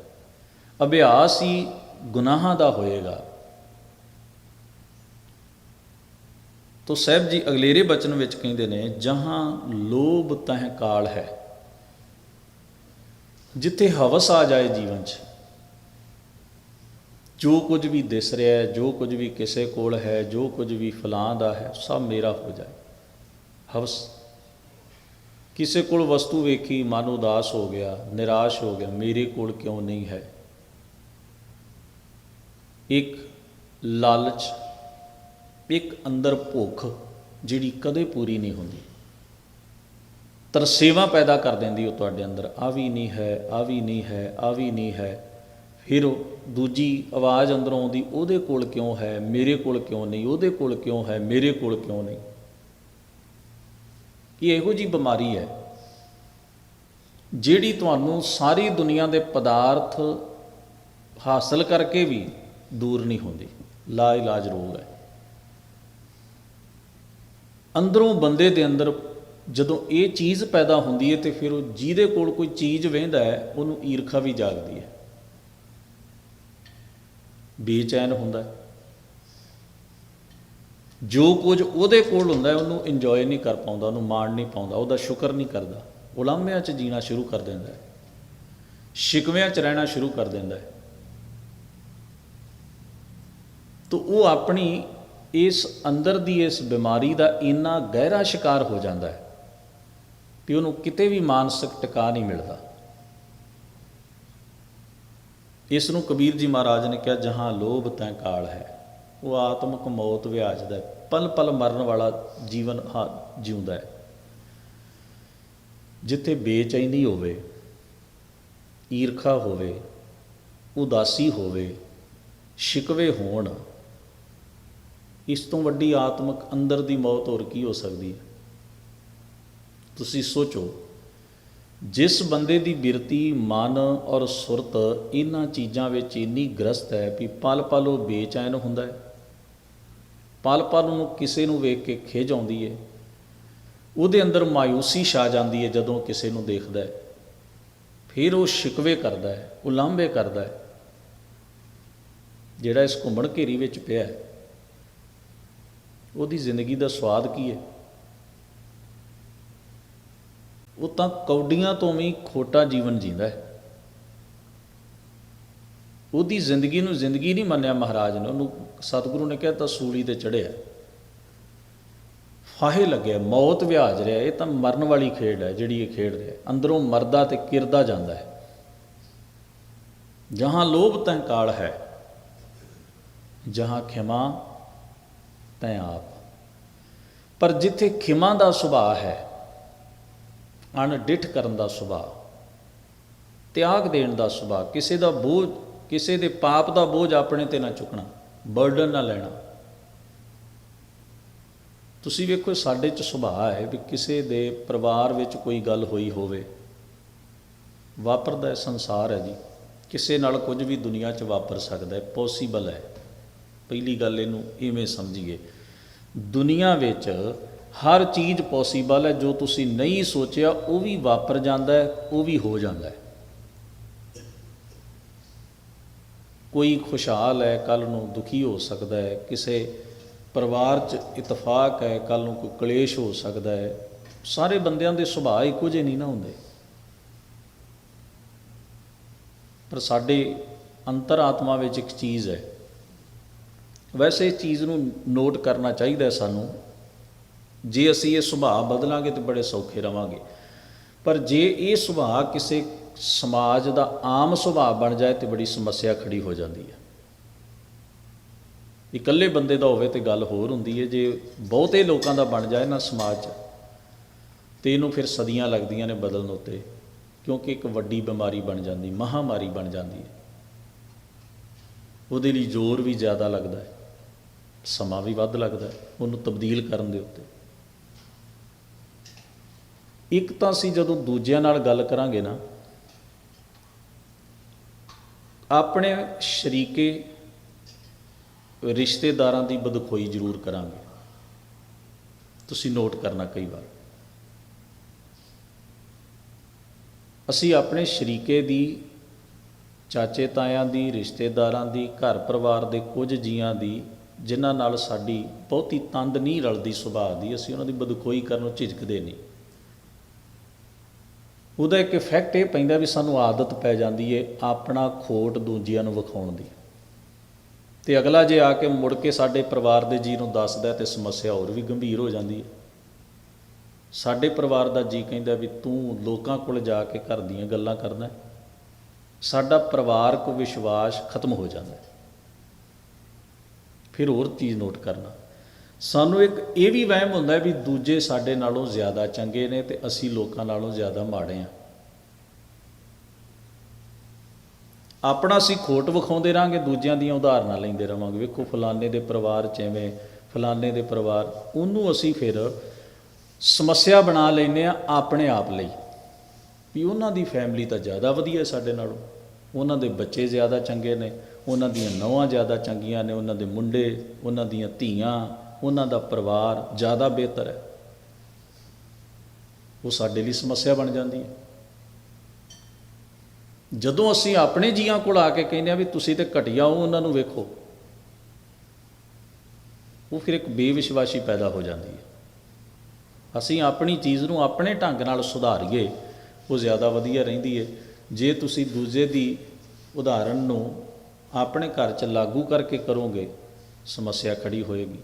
Speaker 1: ਅਭਿਆਸ ਹੀ ਗੁਨਾਹਾਂ ਦਾ ਹੋਏਗਾ। ਤੋ ਸਾਹਿਬ ਜੀ ਅਗਲੇਰੇ ਬਚਨ ਵਿੱਚ ਕਹਿੰਦੇ ਨੇ, ਜਹਾਂ ਲੋਭ ਤਹ ਕਾਲ ਹੈ। ਜਿੱਥੇ ਹਵਸ ਆ ਜਾਏ ਜੀਵਨ 'ਚ, ਜੋ ਕੁਝ ਵੀ ਦਿਸ ਰਿਹਾ ਹੈ, ਜੋ ਕੁਝ ਵੀ ਕਿਸੇ ਕੋਲ ਹੈ, ਜੋ ਕੁਝ ਵੀ ਫਲਾਂ ਦਾ ਹੈ, ਸਭ ਮੇਰਾ ਹੋ ਜਾਏ। ਹਵਸ। ਕਿਸੇ ਕੋਲ ਵਸਤੂ ਵੇਖੀ, ਮਨ ਉਦਾਸ ਹੋ ਗਿਆ, ਨਿਰਾਸ਼ ਹੋ ਗਿਆ, ਮੇਰੇ ਕੋਲ ਕਿਉਂ ਨਹੀਂ ਹੈ? ਇੱਕ ਲਾਲਚ ਇੱਕ ਅੰਦਰ ਭੁੱਖ ਜਿਹੜੀ ਕਦੇ ਪੂਰੀ ਨਹੀਂ ਹੁੰਦੀ। ਤਰਸੇਵਾ ਪੈਦਾ ਕਰ ਦਿੰਦੀ ਉਹ ਤੁਹਾਡੇ ਅੰਦਰ, ਆ ਵੀ ਨਹੀਂ ਹੈ, ਆ ਵੀ ਨਹੀਂ ਹੈ, ਆ ਵੀ ਨਹੀਂ ਹੈ। ਫਿਰ ਦੂਜੀ ਆਵਾਜ਼ ਅੰਦਰੋਂ ਆਉਂਦੀ, ਉਹਦੇ ਕੋਲ ਕਿਉਂ ਹੈ, ਮੇਰੇ ਕੋਲ ਕਿਉਂ ਨਹੀਂ, ਉਹਦੇ ਕੋਲ ਕਿਉਂ ਹੈ, ਮੇਰੇ ਕੋਲ ਕਿਉਂ ਨਹੀਂ। ਇਹ ਇਹੋ ਜੀ ਬਿਮਾਰੀ ਹੈ, ਜਿਹੜੀ ਤੁਹਾਨੂੰ ਸਾਰੀ ਦੁਨੀਆ ਦੇ ਪਦਾਰਥ ਹਾਸਲ ਕਰਕੇ ਵੀ ਦੂਰ ਨਹੀਂ ਹੁੰਦੀ। ਲਾ ਇਲਾਜ ਰੋਗ ਹੈ। ਅੰਦਰੋਂ ਬੰਦੇ ਦੇ ਅੰਦਰ ਜਦੋਂ ਇਹ ਚੀਜ਼ ਪੈਦਾ ਹੁੰਦੀ ਹੈ ਤੇ ਫਿਰ ਉਹ ਜਿਹਦੇ ਕੋਲ ਕੋਈ ਚੀਜ਼ ਵਹਿੰਦਾ ਹੈ, ਉਹਨੂੰ ਈਰਖਾ ਵੀ ਜਾਗਦੀ ਹੈ। ਬੇਚੈਨ ਹੁੰਦਾ ਹੈ। ਜੋ ਕੁਝ ਉਹਦੇ ਕੋਲ ਹੁੰਦਾ ਹੈ, ਉਹਨੂੰ ਇੰਜੋਏ ਨਹੀਂ ਕਰ ਪਾਉਂਦਾ, ਉਹਨੂੰ ਮਾਣ ਨਹੀਂ ਪਾਉਂਦਾ, ਉਹਦਾ ਸ਼ੁਕਰ ਨਹੀਂ ਕਰਦਾ। ਉਲਾਮਿਆਂ 'ਚ ਜੀਣਾ ਸ਼ੁਰੂ ਕਰ ਦਿੰਦਾ ਹੈ। ਸ਼ਿਕਵਿਆਂ 'ਚ ਰਹਿਣਾ ਸ਼ੁਰੂ ਕਰ ਦਿੰਦਾ ਹੈ। ਤੋ ਉਹ ਆਪਣੀ ਇਸ ਅੰਦਰ ਦੀ ਇਸ ਬਿਮਾਰੀ ਦਾ ਇੰਨਾ ਗਹਿਰਾ ਸ਼ਿਕਾਰ ਹੋ ਜਾਂਦਾ ਹੈ ਕਿ ਉਹਨੂੰ ਕਿਤੇ ਵੀ ਮਾਨਸਿਕ ਟਿਕਾ ਨਹੀਂ ਮਿਲਦਾ। ਇਸ ਨੂੰ ਕਬੀਰ ਜੀ ਮਹਾਰਾਜ ਨੇ ਕਿਹਾ, ਜਹਾਂ ਲੋਭ ਤੈ ਕਾਲ ਹੈ। ਉਹ ਆਤਮਕ ਮੌਤ ਵਿਆਜਦਾ ਹੈ। ਪਲ ਪਲ ਮਰਨ ਵਾਲਾ ਜੀਵਨ ਹਾ- ਜਿਉਂਦਾ ਹੈ। ਜਿੱਥੇ ਬੇਚੈਨੀ ਹੋਵੇ, ਈਰਖਾ ਹੋਵੇ, ਉਦਾਸੀ ਹੋਵੇ, ਸ਼ਿਕਵੇ ਹੋਣ ਇਸ ਤੋਂ ਵੱਡੀ ਆਤਮਿਕ ਅੰਦਰ ਦੀ ਮੌਤ ਹੋਰ ਕੀ ਹੋ ਸਕਦੀ ਹੈ? ਤੁਸੀਂ ਸੋਚੋ, ਜਿਸ ਬੰਦੇ ਦੀ ਬਿਰਤੀ, ਮਨ ਔਰ ਸੁਰਤ ਇਹਨਾਂ ਚੀਜ਼ਾਂ ਵਿੱਚ ਇੰਨੀ ਗ੍ਰਸਤ ਹੈ ਵੀ ਪਲ ਪਲ ਉਹ ਬੇਚੈਨ ਹੁੰਦਾ ਹੈ। ਪਲ ਪਲ ਨੂੰ ਕਿਸੇ ਨੂੰ ਵੇਖ ਕੇ ਖਿਝ ਆਉਂਦੀ ਹੈ। ਉਹਦੇ ਅੰਦਰ ਮਾਇੂਸੀ ਛਾ ਜਾਂਦੀ ਹੈ ਜਦੋਂ ਕਿਸੇ ਨੂੰ ਦੇਖਦਾ ਹੈ। ਫਿਰ ਉਹ ਸ਼ਿਕਵੇ ਕਰਦਾ ਹੈ, ਉਹ ਲਾਂਭੇ ਕਰਦਾ ਹੈ। ਜਿਹੜਾ ਇਸ ਘੁੰਮਣ ਘੇਰੀ ਵਿੱਚ ਪਿਆ ਹੈ। ਉਹਦੀ ਜ਼ਿੰਦਗੀ ਦਾ ਸਵਾਦ ਕੀ ਹੈ? ਉਹ ਤਾਂ ਕੌਡੀਆਂ ਤੋਂ ਵੀ ਖੋਟਾ ਜੀਵਨ ਜੀਂਦਾ ਹੈ। ਉਹਦੀ ਜ਼ਿੰਦਗੀ ਨੂੰ ਜ਼ਿੰਦਗੀ ਨਹੀਂ ਮੰਨਿਆ ਮਹਾਰਾਜ ਨੇ। ਉਹਨੂੰ ਸਤਿਗੁਰੂ ਨੇ ਕਿਹਾ, ਤਾਂ ਸੂਲੀ ਤੇ ਚੜਿਆ ਫਾਹੇ ਲੱਗਿਆ, ਮੌਤ ਵਿਆਜ ਰਿਹਾ। ਇਹ ਤਾਂ ਮਰਨ ਵਾਲੀ ਖੇਡ ਹੈ, ਜਿਹੜੀ ਇਹ ਖੇਡ ਰਿਹਾ। ਅੰਦਰੋਂ ਮਰਦਾ ਤੇ ਕਿਰਦਾ ਜਾਂਦਾ ਹੈ। ਜਹਾਂ ਲੋਭ ਤੈ ਕਾਲ ਹੈ, ਜਹਾਂ ਖਿਮਾ ਤੈ ਆਪ। ਪਰ ਜਿੱਥੇ ਖਿਮਾ ਦਾ ਸੁਭਾਅ ਹੈ, ਅਣਡਿਠ ਕਰਨ ਦਾ ਸੁਭਾਅ, ਤਿਆਗ ਦੇਣ ਦਾ ਸੁਭਾਅ, ਕਿਸੇ ਦਾ ਬੋਝ, ਕਿਸੇ ਦੇ ਪਾਪ ਦਾ ਬੋਝ ਆਪਣੇ ਤੇ ਨਾ ਚੁੱਕਣਾ ਬਰਡਨ ਨਾ ਲੈਣਾ। ਤੁਸੀਂ ਵੇਖੋ, ਸਾਡੇ ਚ ਸੁਭਾਅ ਹੈ ਵੀ ਕਿਸੇ ਦੇ ਪਰਿਵਾਰ ਵਿੱਚ ਕੋਈ ਗੱਲ ਹੋਈ ਹੋਵੇ, ਵਾਪਰਦਾ ਸੰਸਾਰ ਹੈ ਜੀ। ਕਿਸੇ ਨਾਲ ਕੁਝ ਵੀ ਦੁਨੀਆ 'ਚ ਵਾਪਰ ਸਕਦਾ ਹੈ ਪੋਸੀਬਲ ਹੈ। ਪਹਿਲੀ ਗੱਲ ਇਹਨੂੰ ਇਵੇਂ ਸਮਝੀਏ। ਦੁਨੀਆ ਵਿੱਚ ਹਰ ਚੀਜ਼ ਪੋਸੀਬਲ ਹੈ, ਜੋ ਤੁਸੀਂ ਨਹੀਂ ਸੋਚਿਆ, ਉਹ ਵੀ ਵਾਪਰ ਜਾਂਦਾ ਹੈ, ਉਹ ਵੀ ਹੋ ਜਾਂਦਾ ਹੈ। ਕੋਈ ਖੁਸ਼ਹਾਲ ਹੈ, ਕੱਲ ਨੂੰ ਦੁਖੀ ਹੋ ਸਕਦਾ ਹੈ, ਕਿਸੇ ਪਰਿਵਾਰ 'ਚ ਇਤਫਾਕ ਹੈ, ਕੱਲ ਨੂੰ ਕੋਈ ਕਲੇਸ਼ ਹੋ ਸਕਦਾ ਹੈ, ਸਾਰੇ ਬੰਦਿਆਂ ਦੇ ਸੁਭਾਅ ਇੱਕੋ ਜਿਹੇ ਨਹੀਂ ਨਾ ਹੁੰਦੇ। ਪਰ ਸਾਡੇ ਅੰਤਰਾਤਮਾ ਵਿੱਚ ਇੱਕ ਚੀਜ਼ ਹੈ ਵੈਸੇ ਇਸ ਚੀਜ਼ ਨੂੰ ਨੋਟ ਕਰਨਾ ਚਾਹੀਦਾ ਸਾਨੂੰ। ਜੇ ਅਸੀਂ ਇਹ ਸੁਭਾਅ ਬਦਲਾਂਗੇ ਤੇ ਬੜੇ ਸੌਖੇ ਰਵਾਂਗੇ। ਪਰ ਜੇ ਇਹ ਸੁਭਾਅ ਕਿਸੇ ਸਮਾਜ ਦਾ ਆਮ ਸੁਭਾਅ ਬਣ ਜਾਏ ਤੇ ਬੜੀ ਸਮੱਸਿਆ ਖੜੀ ਹੋ ਜਾਂਦੀ ਹੈ। ਇਕੱਲੇ ਬੰਦੇ ਦਾ ਹੋਵੇ ਤੇ ਗੱਲ ਹੋਰ ਹੁੰਦੀ ਹੈ। ਜੇ ਬਹੁਤੇ ਲੋਕਾਂ ਦਾ ਬਣ ਜਾਏ ਨਾ ਸਮਾਜ 'ਚ, ਤੇ ਇਹਨੂੰ ਫਿਰ ਸਦੀਆਂ ਲੱਗਦੀਆਂ ਨੇ ਬਦਲਣ ਉੱਤੇ, ਕਿਉਂਕਿ ਇੱਕ ਵੱਡੀ ਬਿਮਾਰੀ ਬਣ ਜਾਂਦੀ, ਮਹਾਮਾਰੀ ਬਣ ਜਾਂਦੀ ਹੈ। ਉਹਦੇ ਲਈ ਜ਼ੋਰ ਵੀ ਜ਼ਿਆਦਾ ਲੱਗਦਾ ਹੈ। ਸਮਾਂ ਵੀ ਵੱਧ ਲੱਗਦਾ ਉਹਨੂੰ ਤਬਦੀਲ ਕਰਨ ਦੇ ਉੱਤੇ। ਇੱਕ ਤਾਂ ਅਸੀਂ ਜਦੋਂ ਦੂਜਿਆਂ ਨਾਲ ਗੱਲ ਕਰਾਂਗੇ ਨਾ, ਆਪਣੇ ਸ਼ਰੀਕੇ ਰਿਸ਼ਤੇਦਾਰਾਂ ਦੀ ਬਦਖੋਈ ਜ਼ਰੂਰ ਕਰਾਂਗੇ। ਤੁਸੀਂ ਨੋਟ ਕਰਨਾ ਕਈ ਵਾਰ। ਅਸੀਂ ਆਪਣੇ ਸ਼ਰੀਕੇ ਦੀ ਚਾਚੇ ਤਾਇਆਂ ਦੀ, ਰਿਸ਼ਤੇਦਾਰਾਂ ਦੀ ਘਰ ਪਰਿਵਾਰ ਦੇ ਕੁਝ ਜੀਆਂ ਦੀ ਜਿਨ੍ਹਾਂ ਨਾਲ ਸਾਡੀ ਬਹੁਤੀ ਤੰਦ ਨਹੀਂ ਰਲਦੀ ਸੁਭਾਅ ਦੀ, ਅਸੀਂ ਉਹਨਾਂ ਦੀ ਬਦਖੋਈ ਕਰਨ ਨੂੰ ਝਿਜਕਦੇ ਨਹੀਂ। ਉਹਦਾ ਇੱਕ ਇਫੈਕਟ ਇਹ ਪੈਂਦਾ ਵੀ ਸਾਨੂੰ ਆਦਤ ਪੈ ਜਾਂਦੀ ਏ ਆਪਣਾ ਖੋਟ ਦੂਜਿਆਂ ਨੂੰ ਵਿਖਾਉਣ ਦੀ। ਤੇ ਅਗਲਾ ਜੇ ਆ ਕੇ ਮੁੜ ਕੇ ਸਾਡੇ ਪਰਿਵਾਰ ਦੇ ਜੀ ਨੂੰ ਦੱਸਦਾ ਤੇ ਸਮੱਸਿਆ ਹੋਰ ਵੀ ਗੰਭੀਰ ਹੋ ਜਾਂਦੀ ਹੈ ਸਾਡੇ ਪਰਿਵਾਰ ਦਾ ਜੀ ਕਹਿੰਦਾ ਵੀ ਤੂੰ ਲੋਕਾਂ ਕੋਲ ਜਾ ਕੇ ਘਰ ਦੀਆਂ ਗੱਲਾਂ ਕਰਦਾ ਸਾਡਾ ਪਰਿਵਾਰਕ ਵਿਸ਼ਵਾਸ ਖਤਮ ਹੋ ਜਾਂਦਾ ਹੈ। ਫਿਰ ਹੋਰ ਚੀਜ਼ ਨੋਟ ਕਰਨਾ। ਸਾਨੂੰ ਇੱਕ ਇਹ ਵੀ ਵਹਿਮ ਹੁੰਦਾ ਵੀ ਦੂਜੇ ਸਾਡੇ ਨਾਲੋਂ ਜ਼ਿਆਦਾ ਚੰਗੇ ਨੇ ਤੇ ਅਸੀਂ ਲੋਕਾਂ ਨਾਲੋਂ ਜ਼ਿਆਦਾ ਮਾੜੇ ਹਾਂ ਆਪਣਾ ਅਸੀਂ ਖੋਟ ਵਿਖਾਉਂਦੇ ਰਾਂਗੇ ਦੂਜਿਆਂ ਦੀਆਂ ਉਦਾਹਰਨਾਂ ਲੈਂਦੇ ਰਵਾਂਗੇ। ਵੇਖੋ, ਫਲਾਣੇ ਦੇ ਪਰਿਵਾਰ ਚ ਐਵੇਂ ਫਲਾਣੇ ਦੇ ਪਰਿਵਾਰ, ਉਹਨੂੰ ਅਸੀਂ ਫਿਰ ਸਮੱਸਿਆ ਬਣਾ ਲੈਨੇ ਆ ਆਪਣੇ ਆਪ ਲਈ। ਵੀ ਉਹਨਾਂ ਦੀ ਫੈਮਿਲੀ ਤਾਂ ਜ਼ਿਆਦਾ ਵਧੀਆ ਸਾਡੇ ਨਾਲੋਂ। ਉਹਨਾਂ ਦੇ ਬੱਚੇ ਜ਼ਿਆਦਾ ਚੰਗੇ ਨੇ, ਉਹਨਾਂ ਦੀਆਂ ਨੌਵਾਂ ਜ਼ਿਆਦਾ ਚੰਗੀਆਂ ਨੇ, ਉਹਨਾਂ ਦੇ ਮੁੰਡੇ, ਉਹਨਾਂ ਦੀਆਂ ਧੀਆਂ, ਉਹਨਾਂ ਦਾ ਪਰਿਵਾਰ ਜ਼ਿਆਦਾ ਬਿਹਤਰ ਹੈ। ਉਹ ਸਾਡੇ ਲਈ ਸਮੱਸਿਆ ਬਣ ਜਾਂਦੀ ਹੈ। ਜਦੋਂ ਅਸੀਂ ਆਪਣੇ ਜੀਆਂ ਕੋਲ ਆ ਕੇ ਕਹਿੰਦੇ ਆ ਵੀ ਤੁਸੀਂ ਤੇ ਘਟੀਆ ਹੋ, ਉਹਨਾਂ ਨੂੰ ਵੇਖੋ, ਉਹ ਫਿਰ ਇੱਕ ਬੇਵਿਸ਼ਵਾਸੀ ਪੈਦਾ ਹੋ ਜਾਂਦੀ ਹੈ। ਅਸੀਂ ਆਪਣੀ ਚੀਜ਼ ਨੂੰ ਆਪਣੇ ਢੰਗ ਨਾਲ ਸੁਧਾਰੀਏ, ਉਹ ਜ਼ਿਆਦਾ ਵਧੀਆ ਰਹਿੰਦੀ ਹੈ। ਜੇ ਤੁਸੀਂ ਦੂਜੇ ਦੀ ਉਦਾਹਰਨ ਨੂੰ ਆਪਣੇ ਘਰ 'ਚ ਲਾਗੂ ਕਰਕੇ ਕਰੋਗੇ, ਸਮੱਸਿਆ ਖੜੀ ਹੋਏਗੀ।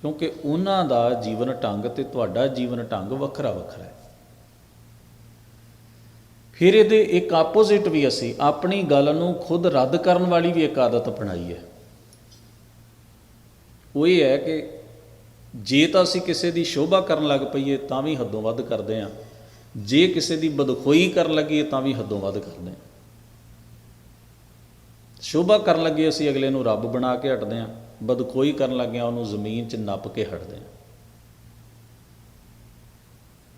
Speaker 1: ਕਿਉਂਕਿ ਉਹਨਾਂ ਦਾ ਜੀਵਨ ਢੰਗ ਤੇ ਤੁਹਾਡਾ ਜੀਵਨ ਢੰਗ ਵੱਖਰਾ ਵੱਖਰਾ ਹੈ। ਫਿਰ ਇਹਦੇ ਇੱਕ ਆਪੋਜ਼ਿਟ ਵੀ ਅਸੀਂ, ਆਪਣੀ ਗੱਲ ਨੂੰ ਖੁਦ ਰੱਦ ਕਰਨ ਵਾਲੀ ਵੀ ਇੱਕ ਆਦਤ ਅਪਣਾਈ ਹੈ। ਉਹ ਇਹ ਹੈ ਕਿ ਜੇ ਤਾਂ ਅਸੀਂ ਕਿਸੇ ਦੀ ਸ਼ੋਭਾ ਕਰਨ ਲੱਗ ਪਈਏ, ਤਾਂ ਵੀ ਹੱਦੋਂ ਵੱਧ ਕਰਦੇ ਹਾਂ। ਜੇ ਕਿਸੇ ਦੀ ਬਦਖੋਈ ਕਰਨ ਲੱਗੀਏ ਤਾਂ ਵੀ ਹੱਦੋਂ ਵੱਧ ਕਰਦੇ ਹਾਂ ਸ਼ੋਭਾ ਕਰਨ ਲੱਗੇ ਅਸੀਂ ਅਗਲੇ ਨੂੰ ਰੱਬ ਬਣਾ ਕੇ ਹਟਦੇ ਹਾਂ ਬਦਖੋਈ ਕਰਨ ਲੱਗਿਆ ਉਹਨੂੰ ਜ਼ਮੀਨ 'ਚ ਨੱਪ ਕੇ ਹਟਦੇ ਹਾਂ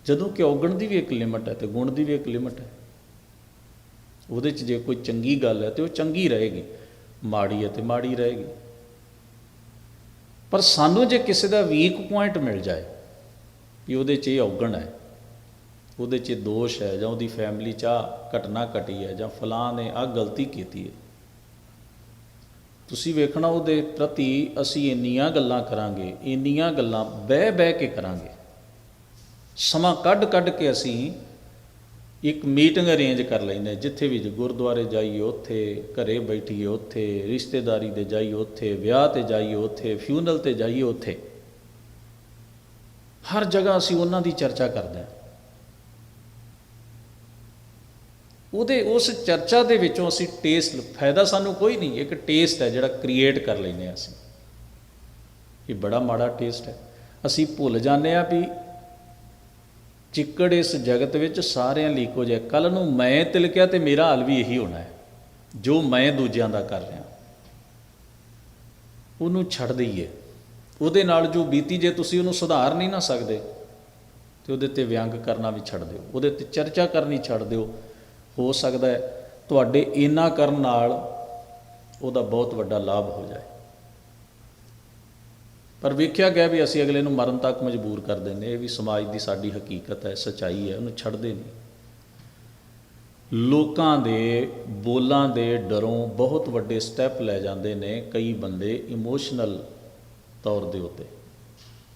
Speaker 1: ਜਦੋਂ ਕਿ ਔਗਣ ਦੀ ਵੀ ਇੱਕ ਲਿਮਟ ਹੈ ਤੇ ਗੁਣ ਦੀ ਵੀ ਇੱਕ ਲਿਮਟ ਹੈ। ਉਹਦੇ 'ਚ ਜੇ ਕੋਈ ਚੰਗੀ ਗੱਲ ਹੈ ਤੇ ਉਹ ਚੰਗੀ ਰਹੇਗੀ, ਮਾੜੀ ਹੈ ਤੇ ਮਾੜੀ ਰਹੇਗੀ। ਪਰ ਸਾਨੂੰ ਜੇ ਕਿਸੇ ਦਾ ਵੀਕ ਪੁਆਇੰਟ ਮਿਲ ਜਾਏ, ਵੀ ਉਹਦੇ 'ਚ ਇਹ ਔਗਣ ਹੈ ਉਹਦੇ 'ਚ ਦੋਸ਼ ਹੈ ਜਾਂ ਉਹਦੀ ਫੈਮਿਲੀ 'ਚ ਆਹ ਘਟਨਾ ਘਟੀ ਹੈ ਜਾਂ ਫਲਾਂ ਨੇ ਆਹ ਗਲਤੀ ਕੀਤੀ ਹੈ। ਤੁਸੀਂ ਵੇਖਣਾ ਉਹਦੇ ਪ੍ਰਤੀ ਅਸੀਂ ਇੰਨੀਆਂ ਗੱਲਾਂ ਕਰਾਂਗੇ ਇੰਨੀਆਂ ਗੱਲਾਂ ਬਹਿ ਬਹਿ ਕੇ ਕਰਾਂਗੇ। ਸਮਾਂ ਕੱਢ ਕੱਢ ਕੇ ਅਸੀਂ ਇੱਕ ਮੀਟਿੰਗ ਅਰੇਂਜ ਕਰ ਲੈਂਦੇ ਹਾਂ, ਜਿੱਥੇ ਵੀ ਗੁਰਦੁਆਰੇ ਜਾਈਏ ਉੱਥੇ ਘਰੇ ਬੈਠੀਏ ਉੱਥੇ ਰਿਸ਼ਤੇਦਾਰੀ ਦੇ ਜਾਈਏ ਉੱਥੇ ਵਿਆਹ ਤੇ ਜਾਈਏ ਉੱਥੇ ਫਿਊਨਲ ਤੇ ਜਾਈਏ ਉੱਥੇ। ਹਰ ਜਗ੍ਹਾ ਅਸੀਂ ਉਹਨਾਂ ਦੀ ਚਰਚਾ ਕਰਦੇ ਹਾਂ। ਉਹਦੇ ਉਸ ਚਰਚਾ ਦੇ ਵਿੱਚੋਂ ਅਸੀਂ ਟੇਸਟ ਫਾਇਦਾ ਸਾਨੂੰ ਕੋਈ ਨਹੀਂ, ਇੱਕ ਟੇਸਟ ਹੈ ਜਿਹੜਾ ਕ੍ਰੀਏਟ ਕਰ ਲੈਂਦੇ ਹਾਂ ਅਸੀਂ। ਇਹ ਬੜਾ ਮਾੜਾ ਟੇਸਟ ਹੈ। ਅਸੀਂ ਭੁੱਲ ਜਾਂਦੇ ਆ ਵੀ ਚਿੱਕੜ ਇਸ ਜਗਤ ਵਿੱਚ ਸਾਰਿਆਂ ਲਈ ਇੱਕੋ ਜਿਹਾ ਕੱਲ ਨੂੰ ਮੈਂ ਤਿਲਕਿਆ ਤੇ ਮੇਰਾ ਹਾਲ ਵੀ ਇਹੀ ਹੋਣਾ ਹੈ, ਜੋ ਮੈਂ ਦੂਜਿਆਂ ਦਾ ਕਰ ਰਿਹਾ। ਉਹਨੂੰ ਛੱਡ ਦਈਏ। ਉਹਦੇ ਨਾਲ ਜੋ ਬੀਤੀ ਜੇ ਤੁਸੀਂ ਉਹਨੂੰ ਸੁਧਾਰ ਨਹੀਂ ਨਾ ਸਕਦੇ, ਤੇ ਉਹਦੇ ਤੇ ਵਿਅੰਗ ਕਰਨਾ ਵੀ ਛੱਡ ਦਿਓ। ਉਹਦੇ ਤੇ ਚਰਚਾ ਕਰਨੀ ਛੱਡ ਦਿਓ। ਹੋ ਸਕਦਾ ਹੈ, ਤੁਹਾਡੇ ਇੰਨਾ ਕਰਨ ਨਾਲ ਉਹਦਾ ਬਹੁਤ ਵੱਡਾ ਲਾਭ ਹੋ ਜਾਏ। ਪਰ ਵੇਖਿਆ ਗਿਆ ਵੀ ਅਸੀਂ ਅਗਲੇ ਨੂੰ ਮਰਨ ਤੱਕ ਮਜਬੂਰ ਕਰ ਦਿੰਦੇ ਇਹ ਵੀ ਸਮਾਜ ਦੀ ਸਾਡੀ ਹਕੀਕਤ ਹੈ, ਸਚਾਈ ਹੈ, ਉਹਨੂੰ ਛੱਡਦੇ ਨਹੀਂ। ਲੋਕਾਂ ਦੇ ਬੋਲਾਂ ਦੇ ਡਰੋਂ ਬਹੁਤ ਵੱਡੇ ਸਟੈਪ ਲੈ ਜਾਂਦੇ ਨੇ ਕਈ ਬੰਦੇ ਇਮੋਸ਼ਨਲ ਤੌਰ ਦੇ ਉੱਤੇ।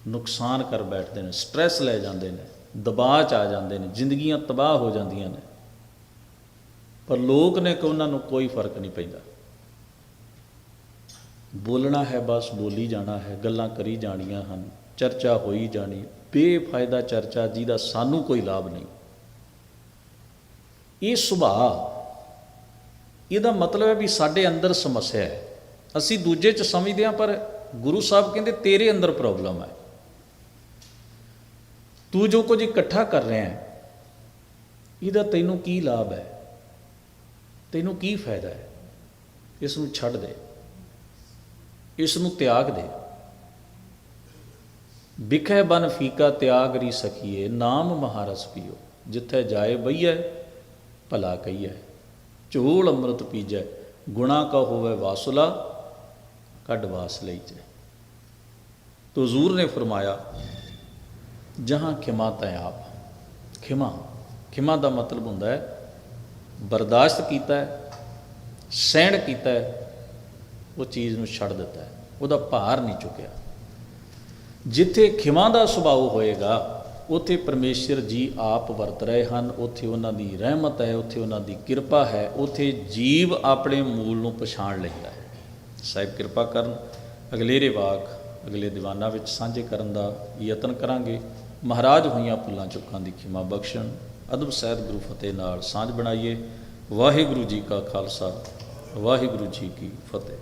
Speaker 1: ਨੁਕਸਾਨ ਕਰ ਬੈਠਦੇ ਨੇ ਸਟ੍ਰੈਸ ਲੈ ਜਾਂਦੇ ਨੇ, ਦਬਾਅ ਚ ਆ ਜਾਂਦੇ ਨੇ, ਜ਼ਿੰਦਗੀਆਂ ਤਬਾਹ ਹੋ ਜਾਂਦੀਆਂ ਨੇ। ਪਰ ਲੋਕ ਨੇ ਕਿ ਉਹਨਾਂ ਨੂੰ ਕੋਈ ਫ਼ਰਕ ਨਹੀਂ ਪੈਂਦਾ। ਬੋਲਣਾ ਹੈ ਬਸ, ਬੋਲੀ ਜਾਣਾ ਹੈ, ਗੱਲਾਂ ਕਰੀ ਜਾਣੀਆਂ ਹਨ, ਚਰਚਾ ਹੋਈ ਜਾਣੀ, ਬੇਫਾਇਦਾ ਚਰਚਾ ਜਿਹਦਾ ਸਾਨੂੰ ਕੋਈ ਲਾਭ ਨਹੀਂ। ਇਹ ਸੁਭਾਅ, ਇਹਦਾ ਮਤਲਬ ਹੈ ਵੀ ਸਾਡੇ ਅੰਦਰ ਸਮੱਸਿਆ ਹੈ। ਅਸੀਂ ਦੂਜੇ ਚ ਸਮਝਦੇ ਹਾਂ, ਪਰ ਗੁਰੂ ਸਾਹਿਬ ਕਹਿੰਦੇ, ਤੇਰੇ ਅੰਦਰ ਪ੍ਰੋਬਲਮ ਹੈ। ਤੂੰ ਜੋ ਕੁਝ ਇਕੱਠਾ ਕਰ ਰਿਹਾ ਹੈ, ਇਹਦਾ ਤੈਨੂੰ ਕੀ ਲਾਭ ਹੈ? ਤੈਨੂੰ ਕੀ ਫਾਇਦਾ ਹੈ? ਇਸ ਨੂੰ ਛੱਡ ਦੇ। ਇਸ ਨੂੰ ਤਿਆਗ ਦੇ। ਵਿਖੇ ਬਨ ਫੀਕਾ ਤਿਆਗ ਰੀ ਸਕੀਏ, ਨਾਮ ਮਹਾਰਸ ਪੀਓ। ਜਿੱਥੇ ਜਾਏ ਬਈਐ, ਭਲਾ ਕਹੀਐ। ਝੋਲ ਅੰਮ੍ਰਿਤ ਪੀਜੈ, ਗੁਣਾ ਕਾ ਹੋਵੇ ਵਾਸੁਲਾ, ਕੱਢ ਵਾਸ ਲਈ ਜੈ ਤੋ ਹਜ਼ੂਰ ਨੇ ਫਰਮਾਇਆ, ਜਹਾਂ ਖਿਮਾ ਤੈ ਆਪ। ਖਿਮਾ ਖਿਮਾ ਦਾ ਮਤਲਬ ਹੁੰਦਾ ਹੈ ਬਰਦਾਸ਼ਤ ਕੀਤਾ ਹੈ, ਸਹਿਣ ਕੀਤਾ ਹੈ, ਉਹ ਚੀਜ਼ ਨੂੰ ਛੱਡ ਦਿੱਤਾ ਹੈ, ਉਹਦਾ ਭਾਰ ਨਹੀਂ ਚੁੱਕਿਆ। ਜਿੱਥੇ ਖਿਮਾ ਦਾ ਸੁਭਾਅ ਹੋਏਗਾ, ਉੱਥੇ ਪਰਮੇਸ਼ਰ ਜੀ ਆਪ ਵਰਤ ਰਹੇ ਹਨ, ਉੱਥੇ ਉਹਨਾਂ ਦੀ ਰਹਿਮਤ ਹੈ, ਉੱਥੇ ਉਹਨਾਂ ਦੀ ਕਿਰਪਾ ਹੈ, ਉੱਥੇ ਜੀਵ ਆਪਣੇ ਮੂਲ ਨੂੰ ਪਛਾਣ ਲੈਂਦਾ ਹੈ। ਸਾਹਿਬ ਕਿਰਪਾ ਕਰਨ, ਅਗਲੇਰੇ ਵਾਕ, ਅਗਲੇ ਦੀਵਾਨਾਂ ਵਿੱਚ ਸਾਂਝੇ ਕਰਨ ਦਾ ਯਤਨ ਕਰਾਂਗੇ। ਮਹਾਰਾਜ ਹੋਈਆਂ ਭੁੱਲਾਂ ਚੁੱਕਾਂ ਦੀ ਖਿਮਾ ਬਖਸ਼ਣ। ਅਦਬ ਸਹਿਤ ਗੁਰੂ ਫਤਿਹ ਨਾਲ ਸਾਂਝ ਬਣਾਈਏ। ਵਾਹਿਗੁਰੂ ਜੀ ਕਾ ਖਾਲਸਾ, ਵਾਹਿਗੁਰੂ ਜੀ ਕੀ ਫਤਿਹ।